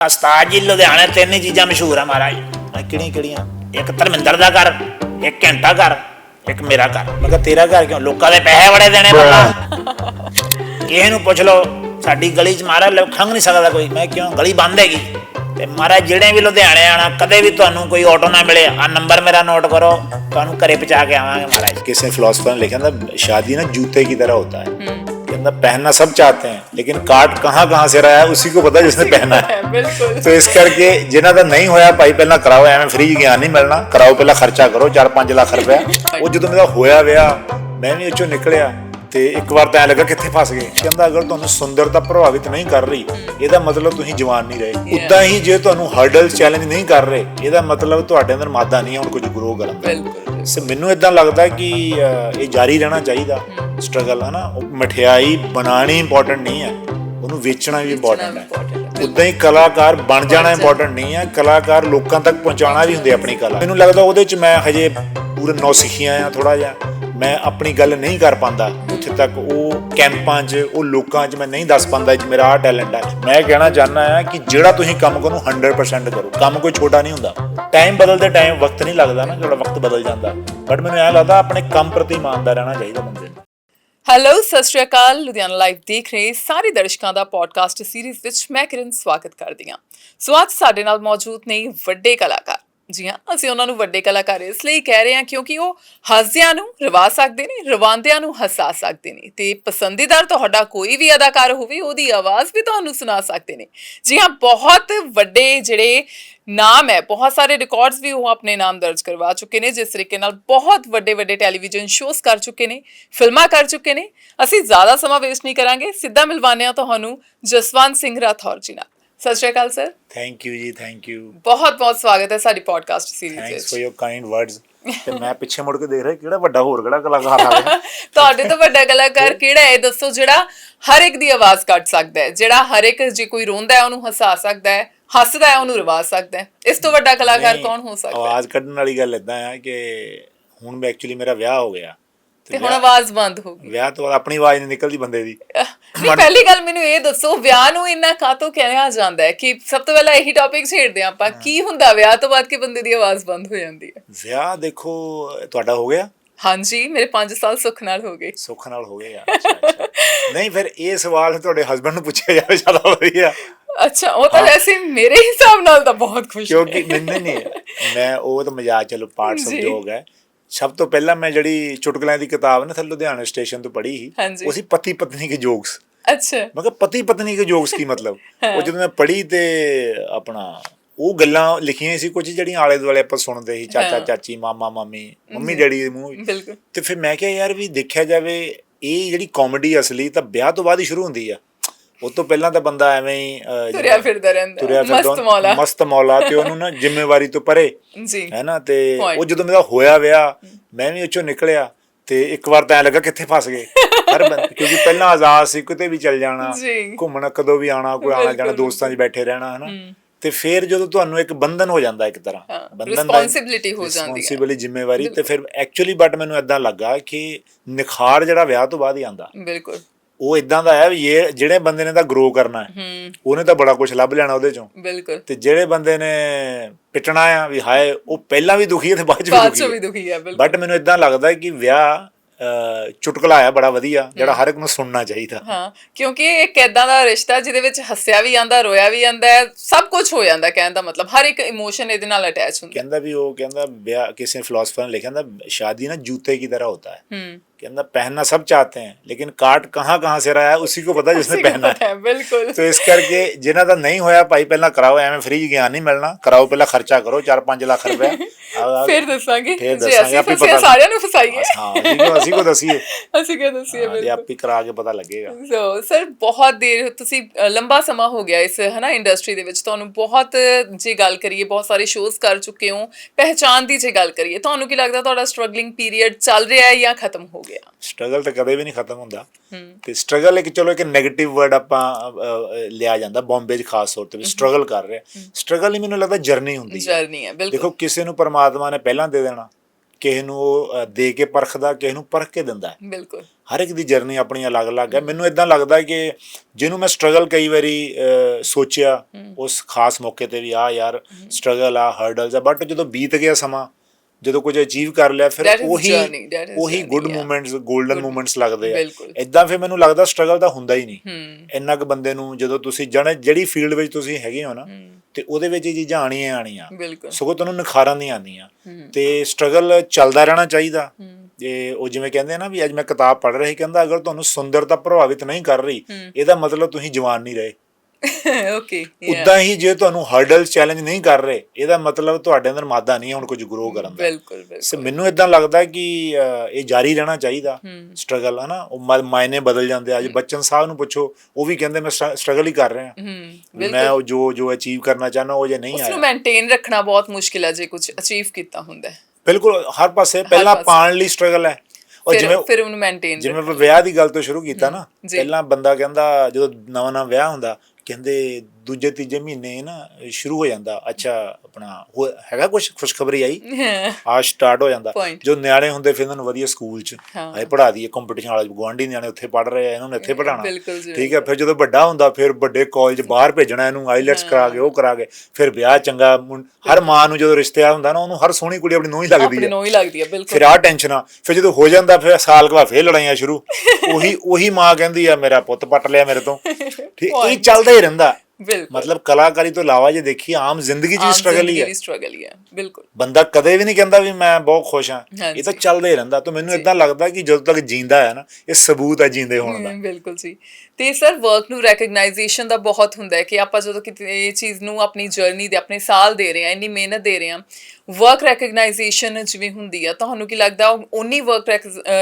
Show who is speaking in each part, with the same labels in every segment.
Speaker 1: ਉਸਤਾਦ ਜੀ ਲੁਧਿਆਣੇ ਤਿੰਨ ਹੀ ਚੀਜ਼ਾਂ ਮਸ਼ਹੂਰ ਆ ਮਹਾਰਾਜ ਮੈਂ ਕਿਹੜੀਆਂ ਕਿਹੜੀਆਂ ਇੱਕ ਧਰਮਿੰਦਰ ਦਾ ਘਰ ਇੱਕ ਘੰਟਾ ਘਰ ਇੱਕ ਮੇਰਾ ਘਰ ਮੈਂ ਕਿਹਾ ਤੇਰਾ ਘਰ ਕਿਉਂ ਲੋਕਾਂ ਦੇ ਪੈਸੇ ਬੜੇ ਦੇਣੇ ਬਾਬਾ ਕਿਸੇ ਨੂੰ ਪੁੱਛ ਲਓ ਸਾਡੀ ਗਲੀ 'ਚ ਮਹਾਰਾਜ ਲੋਕ ਖੰਘ ਨਹੀਂ ਸਕਦਾ ਕੋਈ ਮੈਂ ਕਿਉਂ ਗਲੀ ਬੰਦ ਹੈਗੀ ਤੇ ਮਹਾਰਾਜ ਜਿਹੜੇ ਵੀ ਲੁਧਿਆਣੇ ਆਣਾ ਕਦੇ ਵੀ ਤੁਹਾਨੂੰ ਕੋਈ ਆਟੋ ਨਾ ਮਿਲੇ ਆ ਨੰਬਰ ਮੇਰਾ ਨੋਟ ਕਰੋ ਤੁਹਾਨੂੰ ਘਰੇ ਪਹੁੰਚਾ ਕੇ ਆਵਾਂਗੇ ਮਹਾਰਾਜ
Speaker 2: किसी फिलोसफर ने लिखा था शादी ना जूते की तरह होता है कहता पहनना सब चाहते हैं लेकिन काट कहाँ कहाँ से रहा है उसी को पता जिसने पहना है
Speaker 3: ਬਿਲਕੁਲ
Speaker 2: तो इस करके जिन्हों का नहीं होया भाई पहला कराओ ਐਵੇਂ ਫ੍ਰੀ ਗਿਆਨ ਨਹੀਂ ਮਿਲਣਾ ਕਰਾਓ ਪਹਿਲਾਂ ਖਰਚਾ ਕਰੋ 4-5 ਲੱਖ ਰੁਪਇਆ ਉਹ ਜਦੋਂ ਮੇਰਾ ਹੋਇਆ ਵਿਆਹ ਮੈਂ ਵੀ ਵਿੱਚੋਂ ਨਿਕਲਿਆ ਤੇ ਇੱਕ ਵਾਰ ਤਾਂ ਐ ਲੱਗਾ ਕਿੱਥੇ ਫਸ ਗਏ। ਕਹਿੰਦਾ ਅਗਰ ਤੁਹਾਨੂੰ ਸੁੰਦਰਤਾ ਪ੍ਰਭਾਵਿਤ ਨਹੀਂ ਕਰ ਰਹੀ ਇਹਦਾ ਮਤਲਬ ਤੁਸੀਂ ਜਵਾਨ ਨਹੀਂ ਰਹੇ। ਉਦਾਂ ਹੀ ਜੇ ਤੁਹਾਨੂੰ ਹਰਡਲ ਚੈਲੰਜ ਨਹੀਂ ਕਰ ਰਹੇ ਇਹਦਾ ਮਤਲਬ ਤੁਹਾਡੇ ਅੰਦਰ ਮਾਦਾ ਨਹੀਂ ਹੈ ਹੁਣ ਕੁਝ ਗਰੋ ਕਰਨ ਸੋ ਮੈਨੂੰ ਇਦਾਂ ਲੱਗਦਾ ਕਿ ਇਹ ਜਾਰੀ ਰਹਿਣਾ ਚਾਹੀਦਾ। ਸਟਰਗਲ ਹਨਾ ਉਹ ਮਠਿਆਈ ਬਣਾਣੀ ਇੰਪੋਰਟੈਂਟ ਨਹੀਂ ਹੈ ਉਹਨੂੰ ਵੇਚਣਾ ਵੀ ਇੰਪੋਰਟੈਂਟ ਹੈ। ਉਦਾਂ ਹੀ ਕਲਾਕਾਰ ਬਣ ਜਾਣਾ ਇੰਪੋਰਟੈਂਟ ਨਹੀਂ ਹੈ ਕਲਾਕਾਰ ਲੋਕਾਂ ਤੱਕ ਪਹੁੰਚਾਉਣਾ ਵੀ ਹੁੰਦੀ ਹੈ ਆਪਣੀ ਕਲਾ। ਮੈਨੂੰ ਲੱਗਦਾ ਉਹਦੇ ਚ ਮੈਂ ਹਜੇ ਪੂਰਾ ਨੌ ਸਿੱਖਿਆ ਆ ਥੋੜਾ ਜਿਹਾ। ਮੈਂ ਆਪਣੀ ਗੱਲ ਨਹੀਂ ਕਰ ਪਾਉਂਦਾ ਉੱਥੇ ਤੱਕ ਉਹ ਕੈਂਪਾਂ 'ਚ, ਉਹ ਲੋਕਾਂ 'ਚ ਮੈਂ ਨਹੀਂ ਦੱਸ ਪਾਉਂਦਾ ਕਿ ਮੇਰਾ ਆਹ ਟੈਲੈਂਟ ਹੈ ਮੈਂ ਕਹਿਣਾ ਚਾਹੁੰਦਾ ਆ ਕਿ ਜਿਹੜਾ ਤੁਸੀਂ ਕੰਮ ਕਰੋ 100% ਕਰੋ। ਕੰਮ ਕੋਈ ਛੋਟਾ ਨਹੀਂ ਹੁੰਦਾ। ਟਾਈਮ ਬਦਲਦੇ ਟਾਈਮ ਵਕਤ ਨਹੀਂ ਲੱਗਦਾ ਨਾ, ਜਿਹੜਾ ਵਕਤ ਬਦਲ ਜਾਂਦਾ। ਬਟ ਮੈਨੂੰ ਐਂ ਲੱਗਦਾ ਆਪਣੇ ਕੰਮ ਪ੍ਰਤੀ ਇਮਾਨਦਾਰ ਰਹਿਣਾ ਚਾਹੀਦਾ ਬੰਦੇ ਨੂੰ।
Speaker 3: ਹੈਲੋ ਸਤਿ ਸ਼੍ਰੀ ਅਕਾਲ। ਲੁਧਿਆਣਾ ਲਾਈਵ ਦੇਖ ਰਹੇ ਸਾਰੇ ਦਰਸ਼ਕਾਂ ਦਾ ਪੋਡਕਾਸਟ ਸੀਰੀਜ਼ ਵਿੱਚ ਮੈਂ ਕਿਰਨ, ਸਵਾਗਤ ਕਰਦੀ ਹਾਂ। ਸੋ ਅੱਜ ਸਾਡੇ ਨਾਲ ਮੌਜੂਦ ਨੇ ਵੱਡੇ ਕਲਾਕਾਰ ਜੀ ਹਾਂ, ਅਸੀਂ ਉਹਨਾਂ ਨੂੰ ਵੱਡੇ ਕਲਾਕਾਰ ਇਸ ਲਈ ਕਹਿ ਰਹੇ ਹਾਂ ਕਿਉਂਕਿ ਉਹ ਹਾਸਿਆਂ ਨੂੰ ਰਵਾ ਸਕਦੇ ਨੇ, ਰਵਾਂਦਿਆਂ ਨੂੰ ਹਸਾ ਸਕਦੇ ਨੇ ਤੇ ਪਸੰਦੀਦਾਰ ਤੁਹਾਡਾ ਕੋਈ ਵੀ ਅਦਾਕਾਰ ਹੋਵੇ, ਉਹਦੀ ਆਵਾਜ਼ ਵੀ ਤੁਹਾਨੂੰ ਸੁਣਾ ਸਕਦੇ ਨੇ। ਜੀ ਹਾਂ, ਬਹੁਤ ਵੱਡੇ ਜਿਹੜੇ ਨਾਮ ਹੈ, ਬਹੁਤ ਸਾਰੇ ਰਿਕਾਰਡਸ ਵੀ ਉਹ ਆਪਣੇ ਨਾਮ ਦਰਜ ਕਰਵਾ ਚੁੱਕੇ ਨੇ, ਜਿਸ ਤਰੀਕੇ ਨਾਲ ਬਹੁਤ ਵੱਡੇ ਵੱਡੇ ਟੈਲੀਵਿਜ਼ਨ ਸ਼ੋਜ਼ ਕਰ ਚੁੱਕੇ ਨੇ, ਫਿਲਮਾਂ ਕਰ ਚੁੱਕੇ ਨੇ। ਅਸੀਂ ਜ਼ਿਆਦਾ ਸਮਾਂ ਵੇਸਟ ਨਹੀਂ ਕਰਾਂਗੇ। ਸਿੱਧਾ ਮਿਲਵਾਉਂਦੇ ਹਾਂ ਤੁਹਾਨੂੰ ਜਸਵੰਤ ਸਿੰਘ ਰਾਠੌਰ ਜੀ ਨਾਲ। ਸਤਿ ਸ਼੍ਰੀ ਅਕਾਲ sir
Speaker 2: thank you ji thank you
Speaker 3: ਬਹੁਤ ਬਹੁਤ ਸਵਾਗਤ ਹੈ ਸਾਡੀ ਪੋਡਕਾਸਟ ਸੀਰੀਜ਼ ਵਿੱਚ।
Speaker 2: Thanks for your kind words ਤੇ ਮੈਂ ਪਿੱਛੇ ਮੁੜ ਕੇ ਦੇਖ ਰਿਹਾ ਕਿਹੜਾ ਵੱਡਾ ਹੋਰ ਕਿਹੜਾ ਕਲਾਕਾਰ ਆ ਗਿਆ
Speaker 3: ਤੁਹਾਡੇ ਤੋਂ ਵੱਡਾ ਕਲਾਕਾਰ ਕਿਹੜਾ ਹੈ? ਦੱਸੋ ਜਿਹੜਾ ਹਰ ਇੱਕ ਦੀ ਆਵਾਜ਼ ਕੱਢ ਸਕਦਾ ਹੈ। ਜਿਹੜਾ ਹਰ ਇੱਕ ਜੇ ਕੋਈ ਰੋਂਦਾ ਹੈ ਉਹਨੂੰ ਹਸਾ ਸਕਦਾ ਹੈ ਹੱਸਦਾ ਹੈ ਉਹਨੂੰ ਰਵਾ ਸਕਦਾ ਹੈ। ਇਸ ਤੋਂ ਵੱਡਾ ਕਲਾਕਾਰ ਕੌਣ ਹੋ ਸਕਦਾ ਹੈ?
Speaker 2: ਆਵਾਜ਼ ਕੱਢਣ ਵਾਲੀ ਗੱਲ ਇਦਾਂ ਆ ਕਿ ਹੁਣ ਮੈਂ ਐਕਚੁਅਲੀ ਮੇਰਾ ਵਿਆਹ ਹੋ ਗਿਆ।
Speaker 3: ਤੇ ਹੁਣ ਆਵਾਜ਼ ਬੰਦ ਹੋ ਗਈ।
Speaker 2: ਵਿਆਹ ਤੋਂ ਬਾਅਦ ਆਪਣੀ ਆਵਾਜ਼ ਨਹੀਂ ਨਿਕਲਦੀ ਬੰਦੇ ਦੀ।
Speaker 3: ਨਹੀਂ ਪਹਿਲੀ ਗੱਲ ਮੈਨੂੰ ਇਹ ਦੱਸੋ ਵਿਆਹ ਨੂੰ ਇੰਨਾ ਕਾਤੋਂ ਕਿਹਾ ਜਾਂਦਾ ਹੈ ਕਿ ਸਭ ਤੋਂ ਪਹਿਲਾਂ ਇਹੀ ਟੌਪਿਕ ਛੇੜਦੇ ਆਪਾਂ ਕੀ ਹੁੰਦਾ ਵਿਆਹ ਤੋਂ ਬਾਅਦ ਕਿ ਬੰਦੇ ਦੀ ਆਵਾਜ਼ ਬੰਦ ਹੋ ਜਾਂਦੀ ਹੈ?
Speaker 2: ਵਿਆਹ ਦੇਖੋ ਤੁਹਾਡਾ ਹੋ ਗਿਆ?
Speaker 3: ਹਾਂਜੀ ਮੇਰੇ 5 ਸਾਲ ਸੁੱਖ ਨਾਲ ਹੋ ਗਏ।
Speaker 2: ਸੁੱਖ ਨਾਲ ਹੋ ਗਿਆ ਅੱਛਾ ਅੱਛਾ। ਨਹੀਂ ਫਿਰ ਇਹ ਸਵਾਲ ਤੁਹਾਡੇ ਹਸਬੰਡ ਨੂੰ ਪੁੱਛਿਆ ਜਾਵੇ ਜ਼ਿਆਦਾ ਵਧੀਆ।
Speaker 3: ਅੱਛਾ ਉਹ ਤਾਂ ਵੈਸੇ ਮੇਰੇ ਹਿਸਾਬ ਨਾਲ ਤਾਂ ਬਹੁਤ ਖੁਸ਼
Speaker 2: ਕਿਉਂਕਿ
Speaker 3: ਨੇ
Speaker 2: ਮੈਨੂੰ ਨਹੀਂ ਮੈਂ ਉਹ ਤਾਂ ਮਜ਼ਾਕ ਚਲੋ ਪਾਰਟ
Speaker 3: ਜੀ।
Speaker 2: ਸੰਜੋਗ ਹੈ। ਸਭ ਤੋਂ ਪਹਿਲਾਂ ਮੈਂ ਜਿਹੜੀ ਚੁਟਕਲਿਆਂ ਦੀ ਕਿਤਾਬ ਨਾ ਥੱਲੇ ਲੁਧਿਆਣਾ ਸਟੇਸ਼ਨ ਤੋਂ ਪੜ੍ਹੀ ਸੀ
Speaker 3: ਹਾਂਜੀ।
Speaker 2: ਉਹ ਸੀ ਪਤੀ ਪਤਨੀ ਕੇ ਜੋਕਸ।
Speaker 3: ਅੱਛਾ।
Speaker 2: ਮੈਂ ਕਿਹਾ ਪਤੀ ਪਤਨੀ ਕੇ ਜੋਕਸ ਕੀ ਮਤਲਬ? ਉਹ ਜਦੋਂ ਮੈਂ ਪੜ੍ਹੀ ਤੇ ਆਪਣਾ ਉਹ ਗੱਲਾਂ ਲਿਖੀਆਂ ਸੀ ਕੁਝ ਜਿਹੜੀਆਂ ਆਲੇ ਦੁਆਲੇ ਆਪਾਂ ਸੁਣਦੇ ਸੀ ਚਾਚਾ
Speaker 3: ਹਾਂ।
Speaker 2: ਚਾਚੀ ਮਾਮਾ ਮਾਮੀ ਮੰਮੀ ਡੈਡੀ ਦੇ ਮੂੰਹ ਵਿੱਚ।
Speaker 3: ਬਿਲਕੁਲ।
Speaker 2: ਤੇ ਫਿਰ ਮੈਂ ਕਿਹਾ ਯਾਰ ਵੀ ਦੇਖਿਆ ਜਾਵੇ ਇਹ ਜਿਹੜੀ ਕਾਮੇਡੀ ਅਸਲੀ ਤਾਂ ਵਿਆਹ ਤੋਂ ਬਾਅਦ ਹੀ ਸ਼ੁਰੂ ਹੁੰਦੀ ਆ। ਉਹ ਤੋਂ ਪਹਿਲਾਂ ਤਾਂ ਬੰਦਾ ਐਵੇਂ ਹੀ
Speaker 3: ਤੁਰਿਆ ਫਿਰਦਾ ਰਹਿੰਦਾ
Speaker 2: ਤੁਰਿਆ ਫਿਰਦਾ
Speaker 3: ਮਸਤ ਮੌਲਾ।
Speaker 2: ਮਸਤ ਮੌਲਾ ਤੇ ਉਹਨੂੰ ਨਾ ਜ਼ਿੰਮੇਵਾਰੀ ਤੋਂ ਪਰੇ
Speaker 3: ਜੀ।
Speaker 2: ਹੈ ਨਾ? ਤੇ. ਉਹ ਜਦੋਂ ਮੇਰਾ ਹੋਇਆ ਵਿਆਹ ਮੈਂ ਵੀ ਉੱਚੋਂ ਨਿਕਲਿਆ ਤੇ ਇੱਕ ਵਾਰ ਤਾਂ ਐ ਲੱਗਾ ਕਿੱਥੇ ਫਸ ਗਏ। ਹਰ ਬੰਦ ਕਿਉਂਕਿ ਪਹਿਲਾਂ ਆਜ਼ਾਦ ਸੀ ਕਿਤੇ ਵੀ ਚੱਲ ਜਾਣਾ। ਘੁੰਮਣਾ ਕਦੋਂ ਵੀ ਆਣਾ ਕੋਈ ਆਣਾ ਜਾਣਾ ਦੋਸਤਾਂ 'ਚ ਬੈਠੇ ਰਹਿਣਾ ਹਨਾ ਤੇ ਫਿਰ ਜਦੋਂ ਤੁਹਾਨੂੰ ਇੱਕ ਬੰਧਨ ਹੋ ਜਾਂਦਾ ਇੱਕ ਤਰ੍ਹਾਂ
Speaker 3: ਹਾਂ, responsibility ਹੋ ਜਾਂਦੀ ਹੈ।
Speaker 2: ਰਿਸਪੌਂਸਿਬਿਲੀ ਜ਼ਿੰਮੇਵਾਰੀ ਤੇ ਫਿਰ ਐਕਚੁਅਲੀ ਬਟ ਮੈਨੂੰ ਇਦਾਂ ਲੱਗਾ ਕਿ ਨਿਖਾਰ ਜਿਹੜਾ ਵਿਆਹ ਤੋਂ ਬਾਅਦ ਹੀ ਆਂਦਾ
Speaker 3: ਬਿਲਕੁਲ।
Speaker 2: ਉਹ ਇਦਾਂ ਦਾ ਹੈ ਵੀ ਇਹ ਜਿਹੜੇ ਬੰਦੇ ਨੇ ਤਾਂ ਗਰੋ ਕਰਨਾ ਹੈ।
Speaker 3: ਹੂੰ।
Speaker 2: ਉਹਨੇ ਤਾਂ ਬੜਾ ਕੁਝ ਲੱਭ ਲੈਣਾ ਉਹਦੇ ਚੋਂ।
Speaker 3: ਬਿਲਕੁਲ।
Speaker 2: ਤੇ ਜਿਹੜੇ ਬੰਦੇ ਨੇ ਪਿਟਣਾ ਆ ਵੀ ਹਾਏ ਉਹ ਪਹਿਲਾਂ ਵੀ ਦੁਖੀ ਹੈ ਤੇ ਬਾਅਦ ਚ
Speaker 3: ਬਾਅਦ
Speaker 2: ਵੀ
Speaker 3: ਚੋਂ
Speaker 2: ਦੁਖੀ
Speaker 3: ਵੀ
Speaker 2: ਹੈ
Speaker 3: ਦੁਖੀ ਹੈ ਬਿਲਕੁਲ।
Speaker 2: ਬਟ ਮੈਨੂੰ ਇਦਾਂ ਲੱਗਦਾ ਕਿ ਵਿਆਹ ਚੁਟਕਲਾ ਆ ਬੜਾ ਵਧੀਆ ਜਿਹੜਾ ਹਰ ਇੱਕ ਨੂੰ ਸੁਣਨਾ ਚਾਹੀਦਾ
Speaker 3: ਹਾਂ ਕਿਉਂਕਿ ਇਹ ਇੱਕ ਏਦਾਂ ਦਾ ਰਿਸ਼ਤਾ ਜਿਹਦੇ ਵਿੱਚ ਹੱਸਿਆ ਵੀ ਜਾਂਦਾ ਰੋਇਆ ਵੀ ਜਾਂਦਾ ਹੈ ਸਭ ਕੁਝ ਹੋ ਜਾਂਦਾ ਹੈ ਕਹਿਣ ਦਾ ਮਤਲਬ ਹਰ ਇੱਕ ਇਮੋਸ਼ਨ ਇਹਦੇ ਨਾਲ ਅਟੈਚ ਹੁੰਦਾ ਹੈ
Speaker 2: ਕਹਿੰਦਾ ਵੀ ਉਹ ਕਹਿੰਦਾ ਵਿਆਹ ਕਿਸੇ ਫਿਲਾਸਫਰ ਨੇ ਲਿਖਿਆ ਕਹਿੰਦਾ शादी ना जूते की तरह होता है
Speaker 3: ਹੂੰ
Speaker 2: कहता पहनना सब चाहते हैं लेकिन काट कहाँ कहाँ से रहा है उसी को पता जिसने पहना है
Speaker 3: ਹੈ ਬਿਲਕੁਲ
Speaker 2: ਤੋ ਇਸ ਕਰਕੇ ਜਿਨ੍ਹਾਂ ਦਾ ਨਹੀਂ ਹੋਇਆ ਭਾਈ ਪਹਿਲਾਂ ਕਰਾਓ ਐਵੇਂ ਫ੍ਰੀ ਗਿਆਨ ਨਹੀਂ ਮਿਲਣਾ ਕਰਾਓ ਪਹਿਲਾਂ ਖਰਚਾ ਕਰੋ 4-5 ਲੱਖ ਰੁਪਏ ਆ-
Speaker 3: ਫਿਰ ਦੱਸਾਂਗੇ।
Speaker 2: ਫਿਰ
Speaker 3: ਜੇ
Speaker 2: ਦੱਸਾਂਗੇ,
Speaker 3: ਅਸੀਂ
Speaker 2: ਆਪੇ ਪਤਾ
Speaker 3: ਸਾਰਿਆਂ ਨੂੰ ਫਸਾਈਏ।
Speaker 2: ਹਾਂ ਅਸੀਂ ਕੋ ਅਸੀਂ ਕੋ ਦਸੀਏ।
Speaker 3: ਅਸੀਂ ਕਿਹ ਦੱਸੀਏ ਬਿਲਕੁਲ।
Speaker 2: ਆਪੇ ਕਰਾ ਕੇ ਪਤਾ ਲੱਗੇਗਾ।
Speaker 3: ਸੋ ਸਰ ਬਹੁਤ ਦੇਰ ਤੁਸੀਂ ਲੰਬਾ ਸਮਾਂ ਹੋ ਗਿਆ ਇਸ ਹਨਾ ਇੰਡਸਟਰੀ ਦੇ ਵਿੱਚ। ਤੁਹਾਨੂੰ ਬਹੁਤ ਜੇ ਗੱਲ ਕਰੀਏ ਬਹੁਤ ਸਾਰੇ ਸ਼ੋਜ਼ ਕਰ ਚੁੱਕੇ ਹੋ। ਪਹਿਚਾਨ ਦੀ ਜੇ ਗੱਲ ਕਰੀਏ ਤੁਹਾਨੂੰ ਕੀ ਲੱਗਦਾ ਤੁਹਾਡਾ ਸਟਰਗਲਿੰਗ ਪੀਰੀਅਡ ਚੱਲ ਰਿਹਾ ਹੈ ਜਾਂ ਖਤਮ ਹੋ ਗਿਆ?
Speaker 2: ਸਟਰਗਲ ਤਾਂ ਕਦੇ ਵੀ ਨਹੀਂ ਖਤਮ ਹੁੰਦਾ। ਤੇ ਸਟਰਗਲ ਇੱਕ ਚਲੋ ਇੱਕ 네ਗੇਟਿਵ ਵਰਡ ਆਪਾਂ ਲਿਆ ਜਾਂਦਾ ਬੰਬੇ 'ਚ ਖਾਸ ਤੌਰ ਤੇ ਸਟਰਗਲ ਕਰ ਰਿਹਾ। ਸਟਰਗਲ ਹੀ ਮੈਨੂੰ ਲੱਗਦਾ ਜਰਨੀ ਹੁੰਦੀ ਹੈ।
Speaker 3: ਜਰਨੀ ਹੈ ਬਿਲਕੁਲ।
Speaker 2: ਦੇਖੋ ਕਿਸੇ ਨੂੰ ਪਰਮਾਤਮਾ ਨੇ ਪਹਿਲਾਂ ਦੇ ਦੇਣਾ ਕਿਸੇ ਨੂੰ ਉਹ ਦੇ ਕੇ ਪਰਖਦਾ ਕਿਸੇ ਨੂੰ ਪਰਖ ਕੇ ਦਿੰਦਾ।
Speaker 3: ਬਿਲਕੁਲ।
Speaker 2: ਹਰ ਇੱਕ ਦੀ ਜਰਨੀ ਆਪਣੀ ਅਲੱਗ-ਅਲੱਗ ਹੈ। ਮੈਨੂੰ ਇਦਾਂ ਲੱਗਦਾ ਕਿ ਜਿਹਨੂੰ ਮੈਂ ਸਟਰਗਲ ਕਈ ਵਾਰੀ ਸੋਚਿਆ ਉਸ ਖਾਸ ਮੌਕੇ ਤੇ ਵੀ ਆ ਯਾਰ ਸਟਰਗਲ ਆ ਹਰਡਲਸ ਆ। ਬਟ ਜਦੋਂ ਬੀਤ ਗਿਆ ਸਮਾਂ ਜਦੋਂ ਕੁਝ ਅਚੀਵ ਕਰ ਲਿਆ ਫਿਰ ਉਹੀ ਉਹੀ ਗੁੱਡ. ਮੂਮੈਂਟਸ 골ਡਨ ਮੂਮੈਂਟਸ ਲੱਗਦੇ ਆ। ਇਦਾਂ ਫਿਰ ਮੈਨੂੰ ਲੱਗਦਾ ਸਟਰਗਲ ਤਾਂ ਹੁੰਦਾ ਹੀ ਨਹੀਂ। ਇੰਨਾ ਕੁ ਬੰਦੇ ਨੂੰ ਜਦੋਂ ਤੁਸੀਂ ਜਣੇ ਜਿਹੜੀ ਫੀਲਡ ਵਿੱਚ ਤੁਸੀਂ ਹੈਗੇ ਹੋ ਨਾ ਤੇ ਉਹਦੇ ਵਿੱਚ ਇਹ ਚੀਜ਼ਾਂ ਆਣੀਆਂ ਆਣੀਆਂ
Speaker 3: ਬਿਲਕੁਲ।
Speaker 2: ਸਗੋਂ ਤੁਹਾਨੂੰ ਨਿਖਾਰਾਂ ਨਹੀਂ ਆਉਂਦੀਆਂ। ਤੇ ਸਟਰਗਲ ਚੱਲਦਾ ਰਹਿਣਾ ਚਾਹੀਦਾ। ਤੇ ਉਹ ਜਿਵੇਂ ਕਹਿੰਦੇ ਆ ਨਾ ਵੀ ਅੱਜ ਮੈਂ ਕਿਤਾਬ ਪੜ੍ਹ ਰਹੀ ਕਹਿੰਦਾ ਅਗਰ ਤੁਹਾਨੂੰ ਸੁੰਦਰਤਾ ਪ੍ਰਭਾਵਿਤ ਨਹੀਂ ਕਰ ਰਹੀ ਇਹਦਾ ਮਤਲਬ ਤੁਸੀਂ ਜਵਾਨ ਨਹੀਂ ਰਹੇ।
Speaker 3: ਓਕੇ
Speaker 2: ਉਦਾਂ ਹੀ ਜੇ ਤੁਹਾਨੂੰ ਹਰਡਲ ਚੈਲੰਜ ਨਹੀਂ ਕਰ ਰਹੇ ਇਹਦਾ ਮਤਲਬ ਤੁਹਾਡੇ ਅੰਦਰ ਮਾਦਾ ਨਹੀਂ ਹੁਣ ਕੁਝ ਗਰੋ ਕਰਨ ਦਾ।
Speaker 3: ਬਿਲਕੁਲ
Speaker 2: ਸੋ
Speaker 3: ਬਿਲਕੁਲ
Speaker 2: ਮੈਨੂੰ ਇਦਾਂ ਲੱਗਦਾ ਕਿ ਇਹ ਜਾਰੀ ਰਹਿਣਾ ਚਾਹੀਦਾ ਸਟਰਗਲ ਹਨਾ? ਉਹ ਮਾਇਨੇ ਬਦਲ ਜਾਂਦੇ। ਅੱਜ ਬੱਚਨ ਸਾਹਿਬ ਨੂੰ ਪੁੱਛੋ ਉਹ ਵੀ ਕਹਿੰਦੇ ਮੈਂ ਸਟਰਗਲ ਹੀ ਕਰ ਰਿਹਾ। ਮੈਂ ਉਹ ਜੋ ਜੋ ਅਚੀਵ ਕਰਨਾ ਚਾਹਨਾ ਉਹ ਜੇ ਨਹੀਂ
Speaker 3: ਉਸ
Speaker 2: ਆਇਆ।
Speaker 3: ਨੂੰ ਮੇਨਟੇਨ ਰੱਖਣਾ ਬਹੁਤ ਮੁਸ਼ਕਿਲ ਹੈ ਜੇ ਕੁਝ ਅਚੀਵ ਕੀਤਾ ਹੁੰਦਾ
Speaker 2: ਬਿਲਕੁਲ ਹਰ ਪਾਸੇ ਪਹਿਲਾਂ। ਪਾਣ ਲਈ ਸਟਰਗਲ ਹੈ। ਔਰ ਜਿਵੇਂ
Speaker 3: ਫਿਰ ਉਹਨੂੰ ਮੇਨਟੇਨ
Speaker 2: ਜਿਵੇਂ ਆਪਾਂ ਵਿਆਹ ਦੀ ਗੱਲ ਤੋਂ ਸ਼ੁਰੂ ਕੀਤਾ ਨਾ। ਪਹਿਲਾਂ ਬੰਦਾ ਕਹਿੰਦਾ ਜਦੋਂ ਨਵਾਂ ਨਵਾਂ ਵਿਆਹ ਹੁੰਦਾ ਕਹਿੰਦੇ ਦੂਜੇ ਤੀਜੇ ਮਹੀਨੇ ਨਾ ਸ਼ੁਰੂ ਹੋ ਜਾਂਦਾ। ਅੱਛਾ ਆਪਣਾ ਹੈਗਾ ਕੁਝ ਖੁਸ਼ਖਬਰੀ ਆਈ? ਆ ਸਟਾਰਟ ਹੋ ਜਾਂਦਾ।
Speaker 3: Point.
Speaker 2: ਜੋ ਨਿਆਣੇ ਹੁੰਦੇ ਫਿਰ ਇਹਨਾਂ ਨੂੰ ਵਧੀਆ ਸਕੂਲ ਚ
Speaker 3: ਹਾਂ।
Speaker 2: ਆਏ ਪੜ੍ਹਾ ਦਈਏ ਕੰਪੀਟੀਸ਼ਨ ਵਾਲੇ ਗਵਾਂਢੀ ਨਿਆਣੇ ਉੱਥੇ ਪੜ ਰਹੇ ਆ ਇਹਨਾਂ ਨੂੰ ਇੱਥੇ ਪੜਾਉਣਾ
Speaker 3: ਬਿਲਕੁਲ ਜੀ,
Speaker 2: ਠੀਕ ਹੈ ਫਿਰ ਜਦੋਂ ਵੱਡਾ ਹੁੰਦਾ ਫਿਰ ਵੱਡੇ ਕਾਲਜ ਬਾਹਰ ਭੇਜਣਾ ਇਹਨੂੰ ਆਈਲੈਟਸ ਕਰਾ ਕੇ ਉਹ ਕਰਾ ਕੇ ਫਿਰ ਵਿਆਹ ਚੰਗਾ ਮੁੰ- ਹਰ ਮਾਂ ਨੂੰ ਜਦੋਂ ਰਿਸ਼ਤੇ ਆ ਹੁੰਦਾ ਨਾ ਉਹਨੂੰ ਹਰ ਸੋਹਣੀ ਕੁੜੀ ਆਪਣੀ ਨੂੰਹ ਹੀ ਲੱਗਦੀ
Speaker 3: ਆਪਣੀ
Speaker 2: ਹੈ
Speaker 3: ਨੂੰ ਹੀ ਲੱਗਦੀ ਹੈ ਬਿਲਕੁਲ।
Speaker 2: ਫਿਰ ਟੈਨਸ਼ਨ ਆ। ਫਿਰ ਜਦੋਂ ਹੋ ਜਾਂਦਾ ਫਿਰ ਸਾਲ ਕੁ ਬਾਅਦ ਫਿਰ ਲੜਾਈਆਂ ਸ਼ੁਰੂ। ਉਹੀ ਉਹੀ ਮਾਂ ਕਹਿੰਦੀ ਆ ਮੇਰਾ ਪੁੱਤ ਪੱਟ ਲਿਆ ਮੇਰੇ ਤੋਂ। ਠੀਕ ਇਹ. ਚੱਲਦਾ ਹੀ ਰਹਿੰਦਾ।
Speaker 3: ਬਿਲਕੁਲ।
Speaker 2: ਮਤਲਬ ਕਲਾਕਾਰੀ ਤੋਂ ਇਲਾਵਾ ਜੇ ਦੇਖੀ ਆਮ ਜ਼ਿੰਦਗੀ 'ਚ ਸਟਰਗਲ ਹੀ ਹੈ।
Speaker 3: ਸਟਰਗਲ ਹੀ ਹੈ। ਬਿਲਕੁਲ।
Speaker 2: ਬੰਦਾ ਕਦੇ ਵੀ ਨਹੀਂ ਕਹਿੰਦਾ ਵੀ ਮੈਂ ਬਹੁਤ ਖੁਸ਼ ਹਾਂ। ਇਹ ਤਾਂ ਚੱਲਦਾ ਹੀ ਰਹਿੰਦਾ। ਤਾਂ ਮੈਨੂੰ ਇਦਾਂ ਲੱਗਦਾ ਕਿ ਜਦੋਂ ਤੱਕ ਜਿੰਦਾ ਹੈ ਨਾ ਇਹ ਸਬੂਤ ਹੈ ਜਿੰਦੇ ਹੋਣ ਦਾ।
Speaker 3: ਬਿਲਕੁਲ ਜੀ। ਤੇ ਸਰ ਵਰਕ ਨੂੰ ਰੈਕਗਨਾਈਜੇਸ਼ਨ ਦਾ ਬਹੁਤ ਹੁੰਦਾ ਹੈ ਕਿ ਆਪਾਂ ਜਦੋਂ ਕਿਤੇ ਇਹ ਚੀਜ਼ ਨੂੰ ਆਪਣੀ ਜਰਨੀ ਦੇ ਆਪਣੇ ਸਾਲ ਦੇ ਰਹੇ ਹਾਂ ਇੰਨੀ ਮਿਹਨਤ ਦੇ ਰਹੇ ਹਾਂ ਵਰਕ ਰੈਕਗਨਾਈਜੇਸ਼ਨ ਜਿਵੇਂ ਹੁੰਦੀ ਆ ਤੁਹਾਨੂੰ ਕੀ ਲੱਗਦਾ ਉਹ ਓਨੀ ਵਰਕ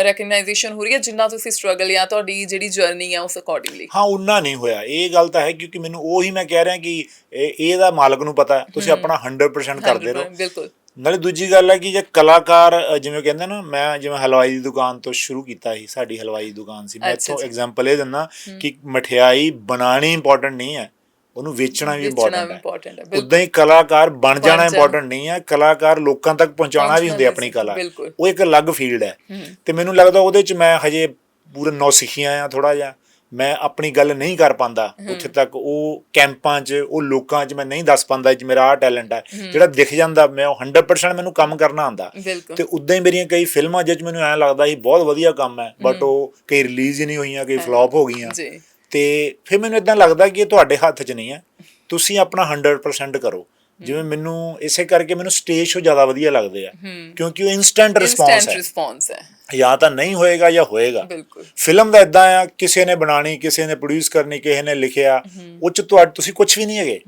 Speaker 3: ਰੈਕਗਨਾਈਜੇਸ਼ਨ ਹੋ ਰਹੀ ਹੈ ਜਿੰਨਾ ਤੁਸੀਂ ਸਟਰਗਲ ਜਾਂ ਤੁਹਾਡੀ ਜਿਹੜੀ ਜਰਨੀ ਆ ਉਸ ਅਕੋਰਡਿੰਗਲੀ
Speaker 2: ਹਾਂ ਉਨਾ ਨਹੀਂ ਹੋਇਆ। ਇਹ ਗੱਲ ਤਾਂ ਹੈ ਕਿਉਂਕਿ ਮੈਨੂੰ ਉਹੀ ਮੈਂ ਕਹਿ ਰਿਹਾ ਕਿ ਇਹ ਇਹਦਾ ਮਾਲਕ ਨੂੰ ਪਤਾ ਤੁਸੀਂ ਆਪਣਾ 100% ਕਰਦੇ ਰਹੋ।
Speaker 3: ਬਿਲਕੁਲ।
Speaker 2: ਨਾਲੇ ਦੂਜੀ ਗੱਲ ਹੈ ਕਿ ਜੇ ਕਲਾਕਾਰ ਅ, ਜਿਵੇਂ ਕਹਿੰਦੇ ਨਾ ਮੈਂ ਜਿਵੇਂ ਹਲਵਾਈ ਦੀ ਦੁਕਾਨ ਤੋਂ ਸ਼ੁਰੂ ਕੀਤਾ ਸੀ ਸਾਡੀ ਹਲਵਾਈ ਦੀ ਦੁਕਾਨ ਸੀ ਮੈਂ
Speaker 3: ਅੱਛਾ
Speaker 2: ਇੱਥੋਂ
Speaker 3: ਜੀ।
Speaker 2: ਐਗਜ਼ਾਮਪਲ ਇਹ ਦਿੰਦਾ ਕਿ ਮਠਿਆਈ ਬਣਾਣੀ ਇੰਪੋਰਟੈਂਟ ਨਹੀਂ ਹੈ ਉਹਨੂੰ ਵੇਚਣਾ ਵੀ ਇੰਪੋਰਟੈਂਟ ਹੈ
Speaker 3: ਹੈ, ਬਿਲਕੁਲ।
Speaker 2: ਉਦਾਂ ਹੀ ਕਲਾਕਾਰ ਬਣ ਜਾਣਾ
Speaker 3: ਜਾਣਾ।
Speaker 2: ਇੰਪੋਰਟੈਂਟ ਨਹੀਂ ਹੈ ਕਲਾਕਾਰ ਲੋਕਾਂ ਤੱਕ ਪਹੁੰਚਾਉਣਾ ਵੀ ਹੁੰਦੀ ਆਪਣੀ ਕਲਾ
Speaker 3: ਬਿਲਕੁਲ।
Speaker 2: ਉਹ ਇੱਕ ਅਲੱਗ ਫੀਲਡ ਹੈ ਤੇ ਮੈਨੂੰ ਲੱਗਦਾ ਉਹਦੇ ਚ ਮੈਂ ਹਜੇ ਪੂਰਾ ਨੌ ਸਿੱਖਿਆ ਆ ਥੋੜਾ ਜਿਹਾ ਮੈਂ ਆਪਣੀ ਗੱਲ ਨਹੀਂ ਕਰ ਪਾਉਂਦਾ ਉੱਥੇ ਤੱਕ ਉਹ ਕੈਂਪਾਂ 'ਚ ਉਹ ਲੋਕਾਂ 'ਚ ਮੈਂ ਨਹੀਂ ਦੱਸ ਪਾਉਂਦਾ ਕਿ ਮੇਰਾ ਆਹ ਟੈਲੈਂਟ ਹੈ। ਜਿਹੜਾ ਦਿਖ ਜਾਂਦਾ ਮੈਂ ਉਹ 100% ਮੈਨੂੰ ਕੰਮ ਕਰਨਾ
Speaker 3: ਬਿਲਕੁਲ।
Speaker 2: ਤੇ ਉਦਾਂ ਹੀ ਮੇਰੀਆਂ ਕਈ ਫਿਲਮਾਂ ਜਿਹ 'ਚ ਮੈਨੂੰ ਐਂ ਲੱਗਦਾ ਸੀ ਬਹੁਤ ਵਧੀਆ ਕੰਮ ਹੈ ਬਟ ਉਹ ਕਈ ਰਿਲੀਜ਼ ਹੀ ਨਹੀਂ ਹੋਈਆਂ ਕਈ ਫਲॉप ਹੋ ਗਈਆਂ। ਤੇ ਫਿਰ ਮੈਨੂੰ ਇਦਾਂ ਲੱਗਦਾ ਕਿ ਇਹ ਤੁਹਾਡੇ ਹੱਥ 'ਚ ਨਹੀਂ ਹੈ। ਤੁਸੀਂ ਆਪਣਾ 100% ਕਰੋ। ਜਿਵੇਂ ਮੈਨੂੰ ਇਸੇ ਕਰਕੇ ਮੈਨੂੰ ਸਟੇਜ ਸ਼ੋ ਜ਼ਿਆਦਾ ਵਧੀਆ ਲੱਗਦੇ ਆ। ਕਿਉਂਕਿ ਉਹ ਇਨਸਟੈਂਟ ਰਿਸਪੌਂਸ
Speaker 3: ਇਨਸਟੈਂਟ
Speaker 2: ਹੈ।
Speaker 3: ਰਿਸਪੌਂਸ ਹੈ।
Speaker 2: ਜਾਂ ਤਾਂ ਨਹੀਂ ਹੋਏਗਾ ਜਾਂ ਹੋਏਗਾ।
Speaker 3: ਬਿਲਕੁਲ।
Speaker 2: ਫਿਲਮ ਦਾ ਇਦਾਂ ਆ ਕਿਸੇ ਨੇ ਬਣਾਣੀ ਕਿਸੇ ਨੇ ਪ੍ਰੋਡਿਊਸ ਕਰਨੀ ਕਿਸੇ ਨੇ ਲਿਖਿਆ ਉਹ ਚ ਤੁਹਾਡੇ ਤੁਸੀਂ ਕੁਝ ਵੀ ਨਹੀਂ ਹੈਗੇ।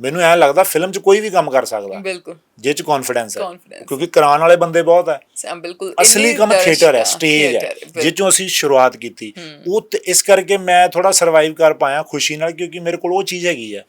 Speaker 2: ਮੈਨੂੰ ਐਂ ਲੱਗਦਾ ਫਿਲਮ ਚ ਕੋਈ ਵੀ ਕੰਮ ਕਰ ਸਕਦਾ।
Speaker 3: ਬਿਲਕੁਲ।
Speaker 2: ਜੇ ਚ ਕੌਨਫੀਡੈਂਸ ਹੈ। ਕਿਉਂਕਿ ਕਰਾਉਣ ਵਾਲੇ ਬੰਦੇ ਬਹੁਤ ਹੈ।
Speaker 3: ਬਿਲਕੁਲ।
Speaker 2: ਅਸਲੀ ਕੰਮ ਥੀਏਟਰ ਹੈ ਸਟੇਜ ਹੈ।
Speaker 3: ਬਿਲਕੁਲ।
Speaker 2: ਜਿੱਚੋਂ ਅਸੀਂ ਸ਼ੁਰੂਆਤ ਕੀਤੀ। ਉਹ ਤੇ ਇਸ ਕਰਕੇ ਮੈਂ ਥੋੜਾ ਸਰਵਾਈਵ ਕਰ ਪਾਇਆ ਖੁਸ਼ੀ ਨਾਲ ਕਿਉਂਕਿ ਮੇਰੇ ਕੋਲ ਉਹ ਚੀਜ਼ ਹੈਗੀ ਆ।